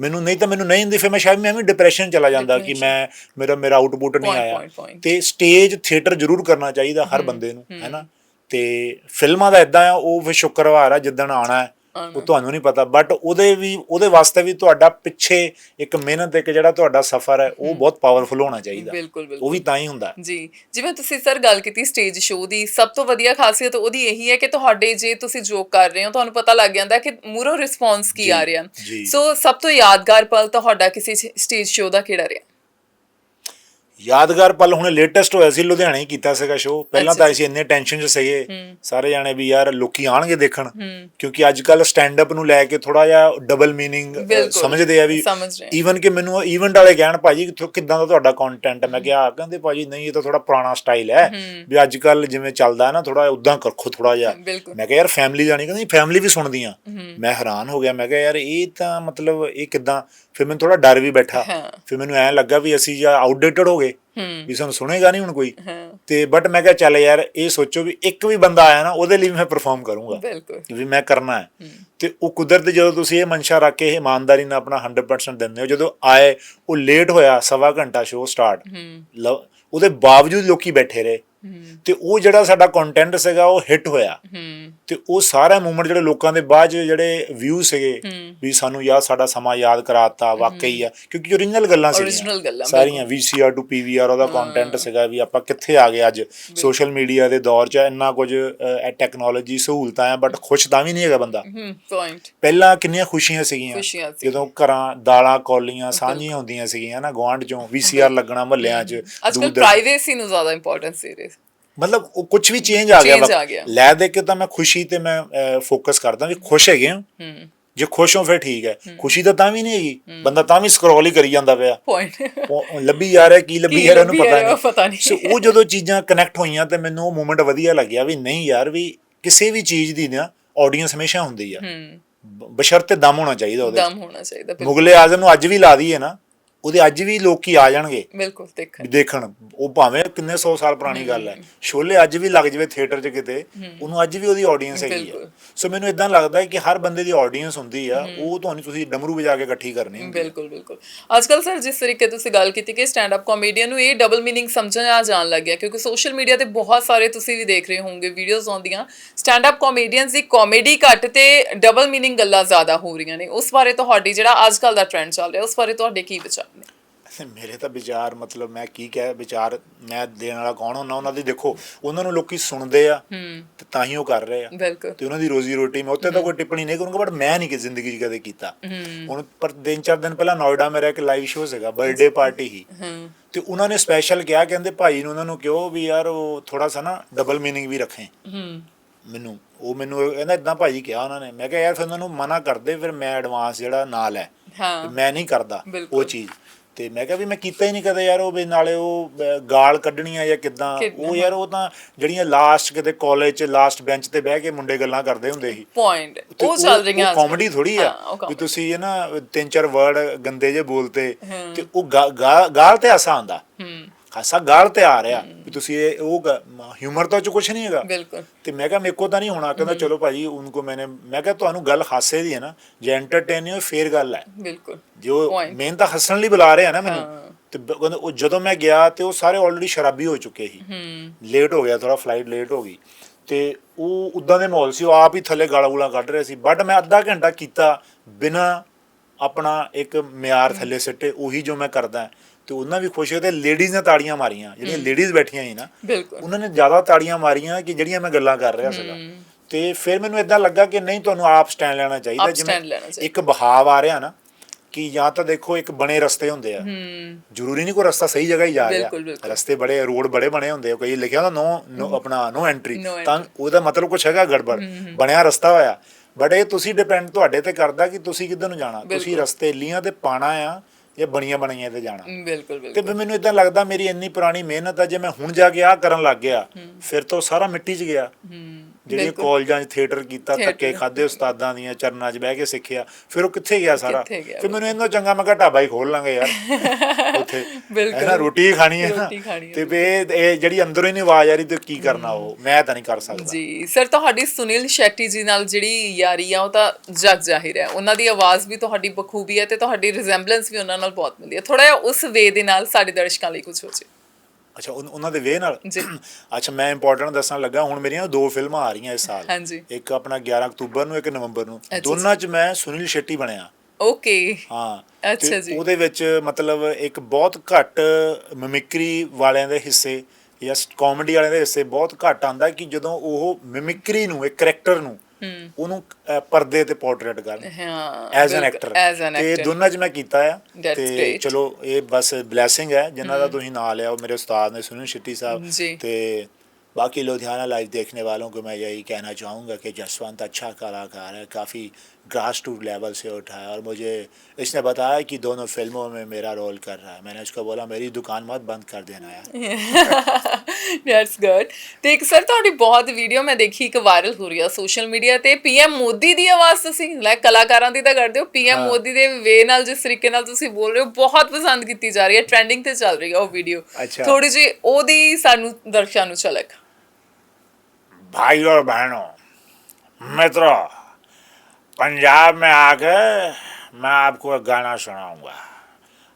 Speaker 2: ਮੈਨੂੰ ਨਹੀਂ ਤਾਂ ਮੈਨੂੰ ਨਹੀਂ ਹੁੰਦੀ ਫਿਰ ਮੈਂ ਸ਼ਾਇਦ ਮੈਂ ਵੀ ਡਿਪਰੈਸ਼ਨ ਚਲਾ ਜਾਂਦਾ ਕਿ ਮੈਂ ਮੇਰਾ ਮੇਰਾ ਆਊਟਪੁੱਟ ਨਹੀਂ ਆਇਆ. ਤੇ ਸਟੇਜ ਥੀਏਟਰ ਜ਼ਰੂਰ ਕਰਨਾ ਚਾਹੀਦਾ ਹਰ ਬੰਦੇ ਨੂੰ ਹੈਨਾ? ਤੇ ਫਿਲਮਾਂ ਦਾ ਇਦਾਂ ਆ ਉਹ ਫਿਰ ਸ਼ੁੱਕਰਵਾਰ ਆ ਜਿੱਦਣ ਆਣਾ ਹੈ ਉਹ ਤੁਹਾਨੂੰ ਨਹੀਂ ਪਤਾ ਬਟ ਉਹਦੇ ਵੀ ਉਹਦੇ ਵਾਸਤੇ ਵੀ ਤੁਹਾਡਾ ਪਿੱਛੇ ਇੱਕ ਮਿਹਨਤ ਇੱਕ ਜਿਹੜਾ ਤੁਹਾਡਾ ਸਫ਼ਰ ਹੈ ਉਹ ਬਹੁਤ ਪਾਵਰਫੁਲ ਹੋਣਾ ਚਾਹੀਦਾ।
Speaker 3: ਬਿਲਕੁਲ
Speaker 2: ਉਹ ਵੀ ਤਾਂ ਹੀ ਹੁੰਦਾ।
Speaker 3: ਜੀ। ਜਿਵੇਂ ਤੁਸੀਂ ਸਰ ਗੱਲ ਕੀਤੀ ਸਟੇਜ ਸ਼ੋਅ ਦੀ ਸਭ ਤੋਂ ਵਧੀਆ ਖਾਸੀਅਤ ਉਹਦੀ ਇਹੀ ਹੈ ਕਿ ਤੁਹਾਡੇ ਜੇ ਤੁਸੀਂ ਜੋਕ ਕਰ ਰਹੇ ਹੋ ਤੁਹਾਨੂੰ ਪਤਾ ਲੱਗ ਜਾਂਦਾ ਕਿ ਮੂਰੋ ਰਿਸਪੌਂਸ ਕੀ ਆ ਰਿਹਾ। ਸੋ ਸਭ ਤੋਂ ਯਾਦਗਾਰ ਪਲ ਤੁਹਾਡਾ ਕਿਸੇ ਸਟੇਜ ਸ਼ੋਅ ਦਾ ਕਿਹੜਾ ਰਿਹਾ?
Speaker 2: ਯਾਦਗਾਰ ਪਲ ਹੁਣ ਲੇਟੈਸਟ ਹੋਇਆ ਸੀ ਲੁਧਿਆਣੇ ਹੀ ਕੀਤਾ ਸੀਗਾ ਸ਼ੋਅ ਪਹਿਲਾਂ ਤਾਂ ਅਸੀਂ ਇੰਨੇ ਟੈਨਸ਼ਨ 'ਚ ਸੀਗੇ। ਸਾਰੇ ਜਾਣੇ ਵੀ ਯਾਰ ਲੋਕੀ ਆਣਗੇ ਦੇਖਣ। ਕਿਉਂਕਿ ਅੱਜ ਕੱਲ ਸਟੈਂਡ ਅਪ ਨੂੰ ਲੈ ਕੇ ਥੋੜਾ ਜਿਹਾ ਡਬਲ ਮੀਨਿੰਗ
Speaker 3: ਬਿਲਕੁਲ,
Speaker 2: ਸਮਝਦੇ ਆ ਵੀ। ਈਵਨ ਕਿ ਮੈਨੂੰ ਇਵੈਂਟ ਵਾਲੇ ਕਹਿਣ ਭਾਜੀ ਕਿੱਦਾਂ ਦਾ ਤੁਹਾਡਾ ਕੰਟੈਂਟ ਮੈਂ ਕਿਹਾ ਕਹਿੰਦੇ ਭਾਜੀ ਨਹੀਂ ਇਹ ਤਾਂ ਥੋੜਾ ਪੁਰਾਣਾ ਸਟਾਈਲ ਹੈ। ਵੀ ਅੱਜ ਕੱਲ ਜਿਵੇਂ ਚੱਲਦਾ ਨਾ ਥੋੜਾ ਉਦਾਂ ਕਰਖੋ ਥੋੜਾ ਜਿਹਾ। ਮੈਂ ਕਿਹਾ ਯਾਰ ਫੈਮਿਲੀ ਨਹੀਂ ਕਹਿੰਦੀ ਫੈਮਿਲੀ ਵੀ ਸੁਣਦੀਆਂ। ਮੈਂ ਹੈਰਾਨ ਹੋ ਗਿਆ। ਮੈਂ ਕਿਹਾ ਯਾਰ ਇਹ ਤਾਂ ਮਤਲਬ ਇਹ ਕਿਦਾਂ? ਫਿਰ ਮੈਨੂੰ ਥੋੜਾ ਡਰ ਵੀ ਬੈਠਾ।
Speaker 3: ਹਾਂ।
Speaker 2: ਫਿਰ ਮੈਨੂੰ ਐਂ ਲੱਗਾ ਵੀ ਅਸੀਂ ਜਾਂ ਆਊਟਡੇਟਡ ਹੋ ਗਏ
Speaker 3: ਹੂੰ।
Speaker 2: ਵੀ ਸਾਨੂੰ ਸੁਣੇਗਾ ਨਹੀਂ ਹੁਣ ਕੋਈ। ਤੇ ਬਟ ਮੈਂ ਕਿਹਾ ਚੱਲ ਯਾਰ ਇਹ ਸੋਚੋ ਵੀ ਇੱਕ ਵੀ ਬੰਦਾ ਆਇਆ ਨਾ ਉਹਦੇ ਲਈ ਮੈਂ ਪਰਫਾਰਮ ਕਰੂੰਗਾ।
Speaker 3: ਬਿਲਕੁਲ।
Speaker 2: ਵੀ ਮੈਂ ਕਰਨਾ ਹੈ। ਤੇ ਉਹ ਕੁਦਰਤ ਜਦੋਂ ਤੁਸੀਂ ਇਹ ਮਨਸ਼ਾ ਰੱਖ ਕੇ ਇਹ ਇਮਾਨਦਾਰੀ ਨਾਲ ਆਪਣਾ 100% ਦਿੰਦੇ ਹੋ ਜਦੋਂ ਆਏ ਉਹ ਲੇਟ ਹੋਇਆ ਸਵਾ ਘੰਟਾ ਸ਼ੋਅ ਸਟਾਰਟ ਉਹਦੇ ਬਾਵਜੂਦ ਲੋਕੀ ਬੈਠੇ ਰਹੇ। ਤੇ ਉਹ ਜਿਹੜਾ ਸਾਡਾ ਕੰਟੈਂਟ ਸੀਗਾ ਉਹ ਹਿੱਟ ਹੋਇਆ। ਤੇ ਉਹ ਸਾਰਾ ਮੂਵਮੈਂਟ ਜਿਹੜੇ ਲੋਕਾਂ ਦੇ ਬਾਅਦ ਜਿਹੜੇ ਵਿਊ ਸੀਗੇ ਵੀ ਸਾਨੂੰ ਯਾਰ ਸਾਡਾ ਸਮਾਂ ਯਾਦ ਕਰਾਤਾ ਵਾਕਈ ਆ। ਕਿਉਂਕਿ ਓਰੀਜਨਲ ਗੱਲਾਂ
Speaker 3: ਗੱਲਾਂ,
Speaker 2: ਸਾਰੀਆਂ VCR to PVR ਉਹਦਾ ਕੰਟੈਂਟ ਸੀਗਾ ਵੀ ਆਪਾਂ ਕਿੱਥੇ ਆ ਗਏ ਅੱਜ। ਸੋਸ਼ਲ ਮੀਡੀਆ ਦੇ ਦੌਰ 'ਚ ਇੰਨਾ ਕੁਝ ਟੈਕਨੋਲੋਜੀ ਸਹੂਲਤਾਂ ਆ ਬਟ ਖੁਸ਼ ਤਾਂ ਵੀ ਨਹੀਂ ਹੈਗਾ ਬੰਦਾ।
Speaker 3: ਪੁਆਇੰਟ
Speaker 2: ਪਹਿਲਾਂ ਕਿੰਨੀਆਂ ਖੁਸ਼ੀਆਂ ਸੀਗੀਆਂ।
Speaker 3: ਸੀ।
Speaker 2: ਜਦੋਂ ਘਰਾਂ ਦਾਲਾਂ ਕੌਲੀਆਂ ਸਾਂਝੀਆਂ ਹੁੰਦੀਆਂ ਸੀਗੀਆਂ ਨਾ ਗਵਾਂਢ ਚੋਂ VCR ਲੱਗਣਾ ਮਹੱਲਿਆਂ 'ਚ
Speaker 3: ਅੱਜ ਕੱਲ
Speaker 2: ਦੂਰ ਦਰ-
Speaker 3: ਪ੍ਰਾਈਵੇਸੀ ਨੂੰ ਜ਼ਿਆਦਾ ਇੰਪੋਰਟੈਂਸ ਦੇ ਰਹੇ
Speaker 2: ਮਤਲਬ ਉਹ ਕੁਝ ਵੀ ਚੇਂਜ ਆ ਗਿਆ। ਲੈ ਦੇ ਕੇ ਤਾਂ ਮੈਂ ਖੁਸ਼ੀ ਤੇ ਮੈਂ ਫੋਕਸ ਕਰਦਾ ਵੀ ਖੁਸ਼ ਹੈਗੇ ਹਾਂ।
Speaker 3: ਹੂੰ।
Speaker 2: ਜੇ ਖੁਸ਼ ਹੋ ਫਿਰ ਠੀਕ ਹੈ। ਖੁਸ਼ੀ ਤਾਂ ਤਾਂ ਵੀ ਨਹੀਂ ਹੈਗੀ। ਬੰਦਾ ਤਾਂ ਵੀ ਸਕਰੋਲ ਹੀ ਕਰੀ ਜਾਂਦਾ ਪਿਆ।
Speaker 3: ਪੁਆਇੰਟ
Speaker 2: ਲੱਭੀ ਜਾ ਰਿਹਾ ਕੀ ਲੱਭੀ ਰਿਹਾ ਉਹਨੂੰ ਪਤਾ ਨਹੀਂ। ਸੋ ਉਹ ਜਦੋਂ ਚੀਜ਼ਾਂ ਕਨੈਕਟ ਹੋਈਆਂ ਤੇ ਮੈਨੂੰ ਉਹ ਮੂਮੈਂਟ ਵਧੀਆ ਲੱਗਿਆ ਵੀ ਨਹੀਂ ਯਾਰ ਵੀ ਕਿਸੇ ਵੀ ਚੀਜ਼ ਦੀ ਨਾ ਆਡੀਅנס ਹਮੇਸ਼ਾ ਹੁੰਦੀ ਆ। ਬਸ਼ਰਤੇ ਦਮ ਹੋਣਾ ਚਾਹੀਦਾ ਉਹਦੇ
Speaker 3: ਦਮ ਹੋਣਾ ਚਾਹੀਦਾ
Speaker 2: ਮੁਗਲੇ ਆਜ਼ਮ ਨੂੰ ਅੱਜ ਵੀ ਲਾ ਦਈਏ ਨਾ। ਉਹਦੇ ਅੱਜ ਵੀ ਲੋਕੀ ਆ ਜਾਣਗੇ।
Speaker 3: ਬਿਲਕੁਲ ਦੇਖਣ।
Speaker 2: ਦੇਖਣ ਉਹ ਭਾਵੇਂ ਕਿੰਨੇ 100 ਸਾਲ ਪੁਰਾਣੀ ਗੱਲ ਹੈ। ਸ਼ੋਲੇ ਅੱਜ ਵੀ ਲੱਗ ਜਵੇ ਥੀਏਟਰ 'ਚ ਕਿਤੇ ਉਹਨੂੰ ਅੱਜ ਵੀ ਉਹਦੀ ਆਡੀਅנס ਹੈਗੀ ਆ। ਸੋ ਮੈਨੂੰ ਇਦਾਂ ਲੱਗਦਾ ਹੈ ਕਿ ਹਰ ਬੰਦੇ ਦੀ ਆਡੀਅנס ਹੁੰਦੀ ਆ ਉਹ ਤੁਹਾਨੂੰ ਤੁਸੀਂ ਡਮਰੂ ਵਜਾ ਕੇ ਇਕੱਠੀ ਕਰਨੀ ਹੁੰਦੀ
Speaker 3: ਬਿਲਕੁਲ ਬਿਲਕੁਲ। ਅੱਜ ਕੱਲ ਸਰ ਜਿਸ ਤਰੀਕੇ ਤੁਸੀਂ ਗੱਲ ਕੀਤੀ ਕਿ ਸਟੈਂਡ ਅਪ ਕਾਮੇਡੀਅਨ ਨੂੰ ਇਹ ਡਬਲ ਮੀਨਿੰਗ ਸਮਝਣ ਆ ਜਾਣ ਲੱਗ ਗਿਆ ਕਿਉਂਕਿ ਸੋਸ਼ਲ ਮੀਡੀਆ ਤੇ ਬਹੁਤ ਸਾਰੇ ਤੁਸੀਂ ਵੀ ਦੇਖ ਰਹੇ ਹੋਵੋਗੇ ਵੀਡੀਓਜ਼ ਆਉਂਦੀਆਂ। ਸਟੈਂਡ ਅਪ ਕਾਮੇਡੀਅਨਸ ਦੀ ਕਾਮੇਡੀ ਘੱਟ ਤੇ ਡਬਲ ਮੀਨਿੰਗ ਗੱਲਾਂ ਜ਼ਿਆਦਾ ਹੋ ਰਹੀਆਂ ਨੇ। ਉਸ ਬਾਰੇ ਤੁਹਾਡੀ ਜਿਹੜਾ ਅੱਜ ਕੱਲ ਦਾ ਟ੍ਰੈਂਡ ਚੱਲ ਰਿਹਾ ਉਸ ਬਾਰੇ ਤੁਹਾਡੇ ਕੀ ਵਿਚਾਰ?
Speaker 2: ਮੇਰੇ ਤਾਂ ਵਿਚਾਰ ਮਤਲਬ ਮੈਂ ਕੀ ਕਹਿ ਵਿਚਾਰ ਮੈਂ ਦੇਣ ਵਾਲਾ ਕੌਣ ਹੁੰਦਾ ਉਹਨਾਂ ਦੀ ਦੇਖੋ ਉਹਨਾਂ ਨੂੰ ਲੋਕੀ ਸੁਣਦੇ ਆ ਤੇ ਤਾਂ ਹੀ ਉਹ ਕਰ ਰਹੇ ਆ। ਤੇ ਉਹਨਾਂ ਦੀ ਰੋਜ਼ੀ ਰੋਟੀ ਮੈਂ ਉੱਤੇ ਤਾਂ ਕੋਈ ਟਿੱਪਣੀ ਨਹੀਂ ਕਰੂੰਗਾ ਬਟ ਮੈਂ ਨਹੀਂ ਕਿ ਜ਼ਿੰਦਗੀ 'ਚ ਕਦੇ ਕੀਤਾ। ਹੁਣ ਪਰ ਦਿਨ ਚਾਰ ਦਿਨ ਪਹਿਲਾਂ ਨੋਇਡਾ ਮੇਰਾ ਇੱਕ ਲਾਈਵ ਸ਼ੋਅ ਸੀਗਾ ਬਰਥਡੇ ਪਾਰਟੀ ਹੀ।
Speaker 3: ਹੂੰ।
Speaker 2: ਤੇ ਉਹਨਾਂ ਨੇ ਸਪੈਸ਼ਲ ਕਿਹਾ ਕਹਿੰਦੇ ਭਾਈ ਨੂੰ ਉਹਨਾਂ ਨੂੰ ਕਿਹਾ ਵੀ ਯਾਰ ਉਹ ਥੋੜਾ ਸਾ ਨਾ ਡਬਲ ਮੀਨਿੰਗ ਵੀ ਰੱਖੇ। ਮੈਨੂੰ ਉਹ ਮੈਨੂੰ ਕਹਿੰਦਾ ਇਦਾਂ ਭਾਜੀ ਕਿਹਾ ਉਹਨਾਂ ਨੇ। ਮੈਂ ਕਿਹਾ ਯਾਰ ਫਿਰ ਉਹਨਾਂ ਨੂੰ ਮਨਾ ਕਰਦੇ ਫਿਰ ਮੈਂ ਐਡਵਾਂਸ ਜਿਹੜਾ ਨਾਲ ਹੈ।
Speaker 3: ਹਾਂ।
Speaker 2: ਮੈਂ ਨਹੀਂ ਕਰਦਾ। ਉਹ ਚੀਜ਼। ਤੇ ਮੈਂ ਕਿਹਾ ਵੀ ਮੈਂ ਕੀਤਾ ਹੀ ਨਹੀਂ ਕਦੇ ਯਾਰ ਉਹ ਵੀ ਨਾਲੇ ਉਹ ਗਾਲ ਕੱਢਣੀ ਆ ਜਾਂ ਕਿਦਾਂ ਉਹ ਯਾਰ ਉਹ ਤਾਂ ਜਿਹੜੀਆਂ ਲਾਸਟ ਕਿਤੇ ਕਾਲਜ 'ਚ ਲਾਸਟ ਬੈਂਚ ਤੇ ਬਹਿ ਕੇ ਮੁੰਡੇ ਗੱਲਾਂ ਕਰਦੇ ਹੁੰਦੇ ਸੀ।
Speaker 3: ਪੁਆਇੰਟ ਉਹ ਚੱਲ ਰਹੀਆਂ
Speaker 2: ਕਾਮੇਡੀ ਥੋੜੀ ਆ ਵੀ। ਤੁਸੀਂ ਇਹ ਨਾ ਤਿੰਨ ਚਾਰ ਵਰਡ ਗੰਦੇ ਜੇ ਬੋਲਤੇ ਤੇ ਉਹ ਗਾਲ ਤੇ ਹਾਸਾ ਆਂਦਾ ਹਾਸਾ ਗਾਲ ਤੇ ਆ ਰਿਹਾ ਵੀ ਤੁਸੀਂ ਇਹ ਉਹ ਹਿਊਮਰ ਤਾਂ ਚ ਕੁਝ ਨਹੀਂ ਹੈਗਾ।
Speaker 3: ਬਿਲਕੁਲ।
Speaker 2: ਤੇ ਮੈਂ ਕਿਹਾ ਮੇਰੇ ਕੋ ਤਾਂ ਨਹੀਂ ਹੋਣਾ। ਕਹਿੰਦਾ ਚਲੋ ਭਾਜੀ ਉनको ਮੈਨੇ ਮੈਂ ਕਿਹਾ ਤੁਹਾਨੂੰ ਗੱਲ ਹਾਸੇ ਦੀ ਹੈ ਨਾ। ਜੇ ਐਂਟਰਟੇਨ ਹੋ ਫੇਰ ਗੱਲ ਹੈ।
Speaker 3: ਬਿਲਕੁਲ।
Speaker 2: ਜੋ. ਮੇਨ ਤਾਂ ਹੱਸਣ ਲਈ ਬੁਲਾ ਰਹੇ ਨਾ। ਮੈਨੂੰ। ਤੇ ਉਹ ਜਦੋਂ ਮੈਂ ਗਿਆ ਤੇ ਉਹ ਸਾਰੇ ਆਲਰੇਡੀ ਸ਼ਰਾਬੀ ਹੋ ਚੁੱਕੇ ਸੀ। ਲੇਟ ਹੋ ਗਿਆ ਥੋੜਾ ਫਲਾਈਟ ਲੇਟ ਹੋ ਗਈ। ਤੇ ਉਹ ਉਦਾਂ ਦੇ ਮਾਹੌਲ ਸੀ। ਉਹ ਆਪ ਹੀ ਥੱਲੇ ਗਾਲਾਂ ਗੂਲਾਂ ਕੱਢ ਰਹੇ ਸੀ। ਬਟ ਮੈਂ ਅੱਧਾ ਘੰਟਾ ਕੀਤਾ ਬਿਨਾ ਆਪਣਾ ਇੱਕ ਮਿਆਰ ਥੱਲੇ ਸਿੱਟੇ। ਉਹੀ ਜੋ ਮੈਂ ਕਰਦਾ। ਤੇ ਉਹਨਾਂ ਵੀ ਖੁਸ਼ ਹੋਏ ਤੇ ਲੇਡੀਜ਼ ਨੇ ਤਾੜੀਆਂ ਮਾਰੀਆਂ ਜਿਹੜੀਆਂ ਲੇਡੀਜ਼ ਬੈਠੀਆਂ ਸੀ ਨਾ
Speaker 3: ਬਿਲਕੁਲ।
Speaker 2: ਉਹਨਾਂ ਨੇ ਜ਼ਿਆਦਾ ਤਾੜੀਆਂ ਮਾਰੀਆਂ ਕਿ ਜਿਹੜੀਆਂ ਮੈਂ ਗੱਲਾਂ ਕਰ ਰਿਹਾ ਸੀਗਾ। ਤੇ ਫਿਰ ਮੈਨੂੰ ਇਦਾਂ ਲੱਗਾ ਕਿ ਨਹੀਂ ਤੁਹਾਨੂੰ ਆਪ ਸਟੈਂਡ ਲੈਣਾ ਚਾਹੀਦਾ
Speaker 3: ਚਾਹੀਦਾ।
Speaker 2: ਇੱਕ ਬਹਾਵ ਆ ਰਿਹਾ ਨਾ ਕਿ ਜਾਂ ਤਾਂ ਦੇਖੋ ਇੱਕ ਬਣੇ ਰਸਤੇ ਹੁੰਦੇ ਆ। ਜ਼ਰੂਰੀ ਨਹੀਂ ਕੋਈ ਰਸਤਾ ਸਹੀ ਜਗ੍ਹਾ ਹੀ ਜਾ ਰਿਹਾ। ਰਸਤੇ ਬੜੇ ਰੋਡ ਬੜੇ ਬਣੇ ਹੁੰਦੇ ਆ ਕੋਈ ਲਿਖਿਆ ਹੁੰਦਾ ਨੋ ਨੋ ਆਪਣਾ ਨੋ ਐਂਟਰੀ ਤਾਂ ਉਹਦਾ ਮਤਲਬ ਕੁਛ ਹੈਗਾ ਗੜਬੜ। ਬਣਿਆ ਰਸਤਾ ਹੋਇਆ। ਬਟ ਇਹ ਤੁਸੀਂ ਡਿਪੈਂਡ ਤੁਹਾਡੇ ਤੇ ਕਰਦਾ ਕਿ ਤੁਸੀਂ ਕਿੱਧਰ ਨੂੰ ਜਾਣਾ। ਤੁਸੀਂ। ਰਸਤੇ ਲੀਆਂ ਤੇ ਪਾਣਾ ਆ ਜਾਂ ਬਣੀਆਂ ਬਣਾਈਆਂ ਤੇ ਜਾਣਾ।
Speaker 3: ਬਿਲਕੁਲ
Speaker 2: ਤੇ
Speaker 3: ਬਿਲਕੁਲ।
Speaker 2: ਫਿਰ ਮੈਨੂੰ ਇਦਾਂ ਲੱਗਦਾ ਮੇਰੀ ਇੰਨੀ ਪੁਰਾਣੀ ਮਿਹਨਤ ਆ ਜੇ ਮੈਂ ਹੁਣ ਜਾ ਕੇ ਆਹ ਕਰਨ ਲੱਗ ਗਿਆ ਫਿਰ ਤਾਂ ਸਾਰਾ ਮਿੱਟੀ 'ਚ ਗਿਆ।
Speaker 3: ਹੂੰ।
Speaker 2: ਜਿਹੜੇ
Speaker 3: ਬਿਲਕੁਲ।
Speaker 2: ਕਾਲਜਾਂ 'ਚ ਥੀਏਟਰ ਕੀਤਾ
Speaker 3: Theatre,
Speaker 2: ਧੱਕੇ ਖਾਦੇ ਉਸਤਾਦਾਂ ਦੀਆਂ ਚਰਨਾਂ 'ਚ ਬਹਿ ਕੇ ਸਿੱਖਿਆ ਫਿਰ ਉਹ ਕਿੱਥੇ ਗਿਆ ਸਾਰਾ?
Speaker 3: ਕਿੱਥੇ ਗਿਆ
Speaker 2: ਫਿਰ ਮੈਨੂੰ ਇਹਨਾਂ ਚੰਗਾ ਮੈਂ ਕਿਹਾ ਢਾਬਾ ਹੀ ਖੋਲ ਲਾਂਗੇ ਯਾਰ। ਉੱਥੇ।
Speaker 3: ਬਿਲਕੁਲ।
Speaker 2: ਹੈ ਨਾ ਰੋਟੀ ਹੀ ਖਾਣੀ ਹੈ ਨਾ।
Speaker 3: ਰੋਟੀ ਖਾਣੀ ਹੈ।
Speaker 2: ਤੇ ਵੀ ਇਹ ਇਹ ਜਿਹੜੀ ਅੰਦਰੋਂ ਹੀ ਨਹੀਂ ਆਵਾਜ਼ ਆ ਰਹੀ ਤੇ ਕੀ ਕਰਨਾ ਉਹ? ਮੈਂ ਤਾਂ ਨਹੀਂ ਕਰ ਸਕਦਾ।
Speaker 3: ਜੀ। ਸਰ ਤੁਹਾਡੀ ਸੁਨੀਲ ਸ਼ੈਟੀ ਜੀ ਨਾਲ ਜਿਹੜੀ ਯਾਰੀ ਆ ਉਹ ਤਾਂ ਜਗ ਜ਼ਾਹਿਰ ਹੈ। ਉਹਨਾਂ ਦੀ ਆਵਾਜ਼ ਵੀ ਤੁਹਾਡੀ ਬਖੂਬੀ ਹੈ ਤੇ ਤੁਹਾਡੀ ਰਿਜ਼ੈਂਬਲੈਂਸ ਵੀ ਉਹਨਾਂ ਨਾਲ ਬਹੁਤ ਮਿਲਦੀ ਹੈ। ਥੋੜਾ ਜਿਹਾ ਉਸ ਵੇ ਦੇ ਨਾਲ ਸਾਡੇ ਦਰਸ਼ਕਾਂ ਲਈ ਕੁਝ ਹੋ ਜੇ
Speaker 2: ਅੱਛਾ ਉਨ- ਉਹਨਾਂ ਦੇ ਵੇ ਨਾਲ?
Speaker 3: ਜੀ।
Speaker 2: ਅੱਛਾ ਮੈਂ ਇੰਪੋਰਟੈਂਟ ਦੱਸਣ ਲੱਗਾ ਹੁਣ ਮੇਰੀਆਂ ਦੋ ਫਿਲਮਾਂ ਆ ਰਹੀਆਂ ਇਸ ਸਾਲ।
Speaker 3: ਹਾਂਜੀ।
Speaker 2: ਇੱਕ ਆਪਣਾ 11 ਅਕਤੂਬਰ ਨੂੰ ਇੱਕ ਨਵੰਬਰ ਨੂੰ।
Speaker 3: ਅੱਛਾ,
Speaker 2: ਦੋਨਾਂ 'ਚ ਮੈਂ ਸੁਨੀਲ ਸ਼ੈਟੀ ਬਣਿਆ।
Speaker 3: ਓਕੇ।
Speaker 2: ਹਾਂ।
Speaker 3: ਅੱਛਾ
Speaker 2: ਤੇ
Speaker 3: ਜੀ।
Speaker 2: ਉਹਦੇ ਵਿੱਚ ਮਤਲਬ ਇੱਕ ਬਹੁਤ ਘੱਟ ਮਿਮਿਕਰੀ ਵਾਲਿਆਂ ਦੇ ਹਿੱਸੇ ਜਾਂ ਕਾਮੇਡੀ ਵਾਲਿਆਂ ਦੇ ਹਿੱਸੇ ਬਹੁਤ ਘੱਟ ਆਂਦਾ ਕਿ ਜਦੋਂ ਉਹ ਮਿਮਿਕਰੀ ਨੂੰ ਇੱਕ ਕਰੈਕਟਰ ਨੂੰ ਉਹਨੂੰ ਪਰਦੇ ਤੇ ਪੋਰਟਰੇਟ ਕਰਨ।
Speaker 3: ਹਾਂ
Speaker 2: ਐਜ਼ ਐਨ ਐਕਟਰ ਤੇ ਦੋਨਾਂ 'ਚ ਮੈਂ ਕੀਤਾ ਆ। ਤੇ ਚਲੋ ਇਹ ਬਸ ਬਲੇਸਿੰਗ ਹੈ ਜਿਨ੍ਹਾਂ ਦਾ ਤੁਸੀਂ ਨਾਂ ਲਿਆ ਉਹ ਮੇਰੇ ਉਸਤਾਦ ਨੇ ਸੁਨੀਲ ਸ਼ਿੱਟੀ ਸਾਹਿਬ। ਤੇ ਬਾਕੀ लुधियाना लाइव देखने वालों को मैं यही कहना चाहूँगा कि जसवंत अच्छा कलाकार है काफ़ी ग्रास रूट लेवल से उठा है और मुझे इसने बताया कि दोनों फिल्मों में मेरा रोल कर रहा है मैंने उसको बोला मेरी दुकान मत बंद कर देना यार
Speaker 3: ਦੈਟਸ ਗੁੱਡ ਤੇ ਇੱਕ ਸਰ ਤੁਹਾਡੀ ਬਹੁਤ ਵੀਡੀਓ ਮੈਂ ਦੇਖੀ ਇੱਕ ਵਾਇਰਲ ਹੋ ਰਹੀ ਆ ਸੋਸ਼ਲ ਮੀਡੀਆ ਤੇ ਪੀਐਮ ਮੋਦੀ ਦੀ ਆਵਾਜ਼ ਤੁਸੀਂ ਲੈ ਕਲਾਕਾਰਾਂ ਦੀ ਤਾਂ ਕਰਦੇ ਹੋ ਪੀਐਮ
Speaker 2: ਹਾਂ।
Speaker 3: ਮੋਦੀ ਦੇ ਵੇ ਨਾਲ ਜਿਸ ਤਰੀਕੇ ਨਾਲ ਤੁਸੀਂ ਬੋਲ ਰਹੇ ਹੋ ਬਹੁਤ ਪਸੰਦ ਕੀਤੀ ਜਾ ਰਹੀ ਹੈ ਟ੍ਰੈਂਡਿੰਗ ਤੇ ਚੱਲ ਰਹੀ ਹੈ ਉਹ ਵੀਡੀਓ
Speaker 2: ਅੱਛਾ।
Speaker 3: ਥੋੜੀ ਜਿਹੀ ਉਹਦੀ ਸਾਨੂੰ ਦਰਸ਼ਕਾਂ ਨੂੰ ਝਲਕ
Speaker 2: भाई और बहनों मित्रों पंजाब में आके मैं आपको एक गाना सुनाऊँगा।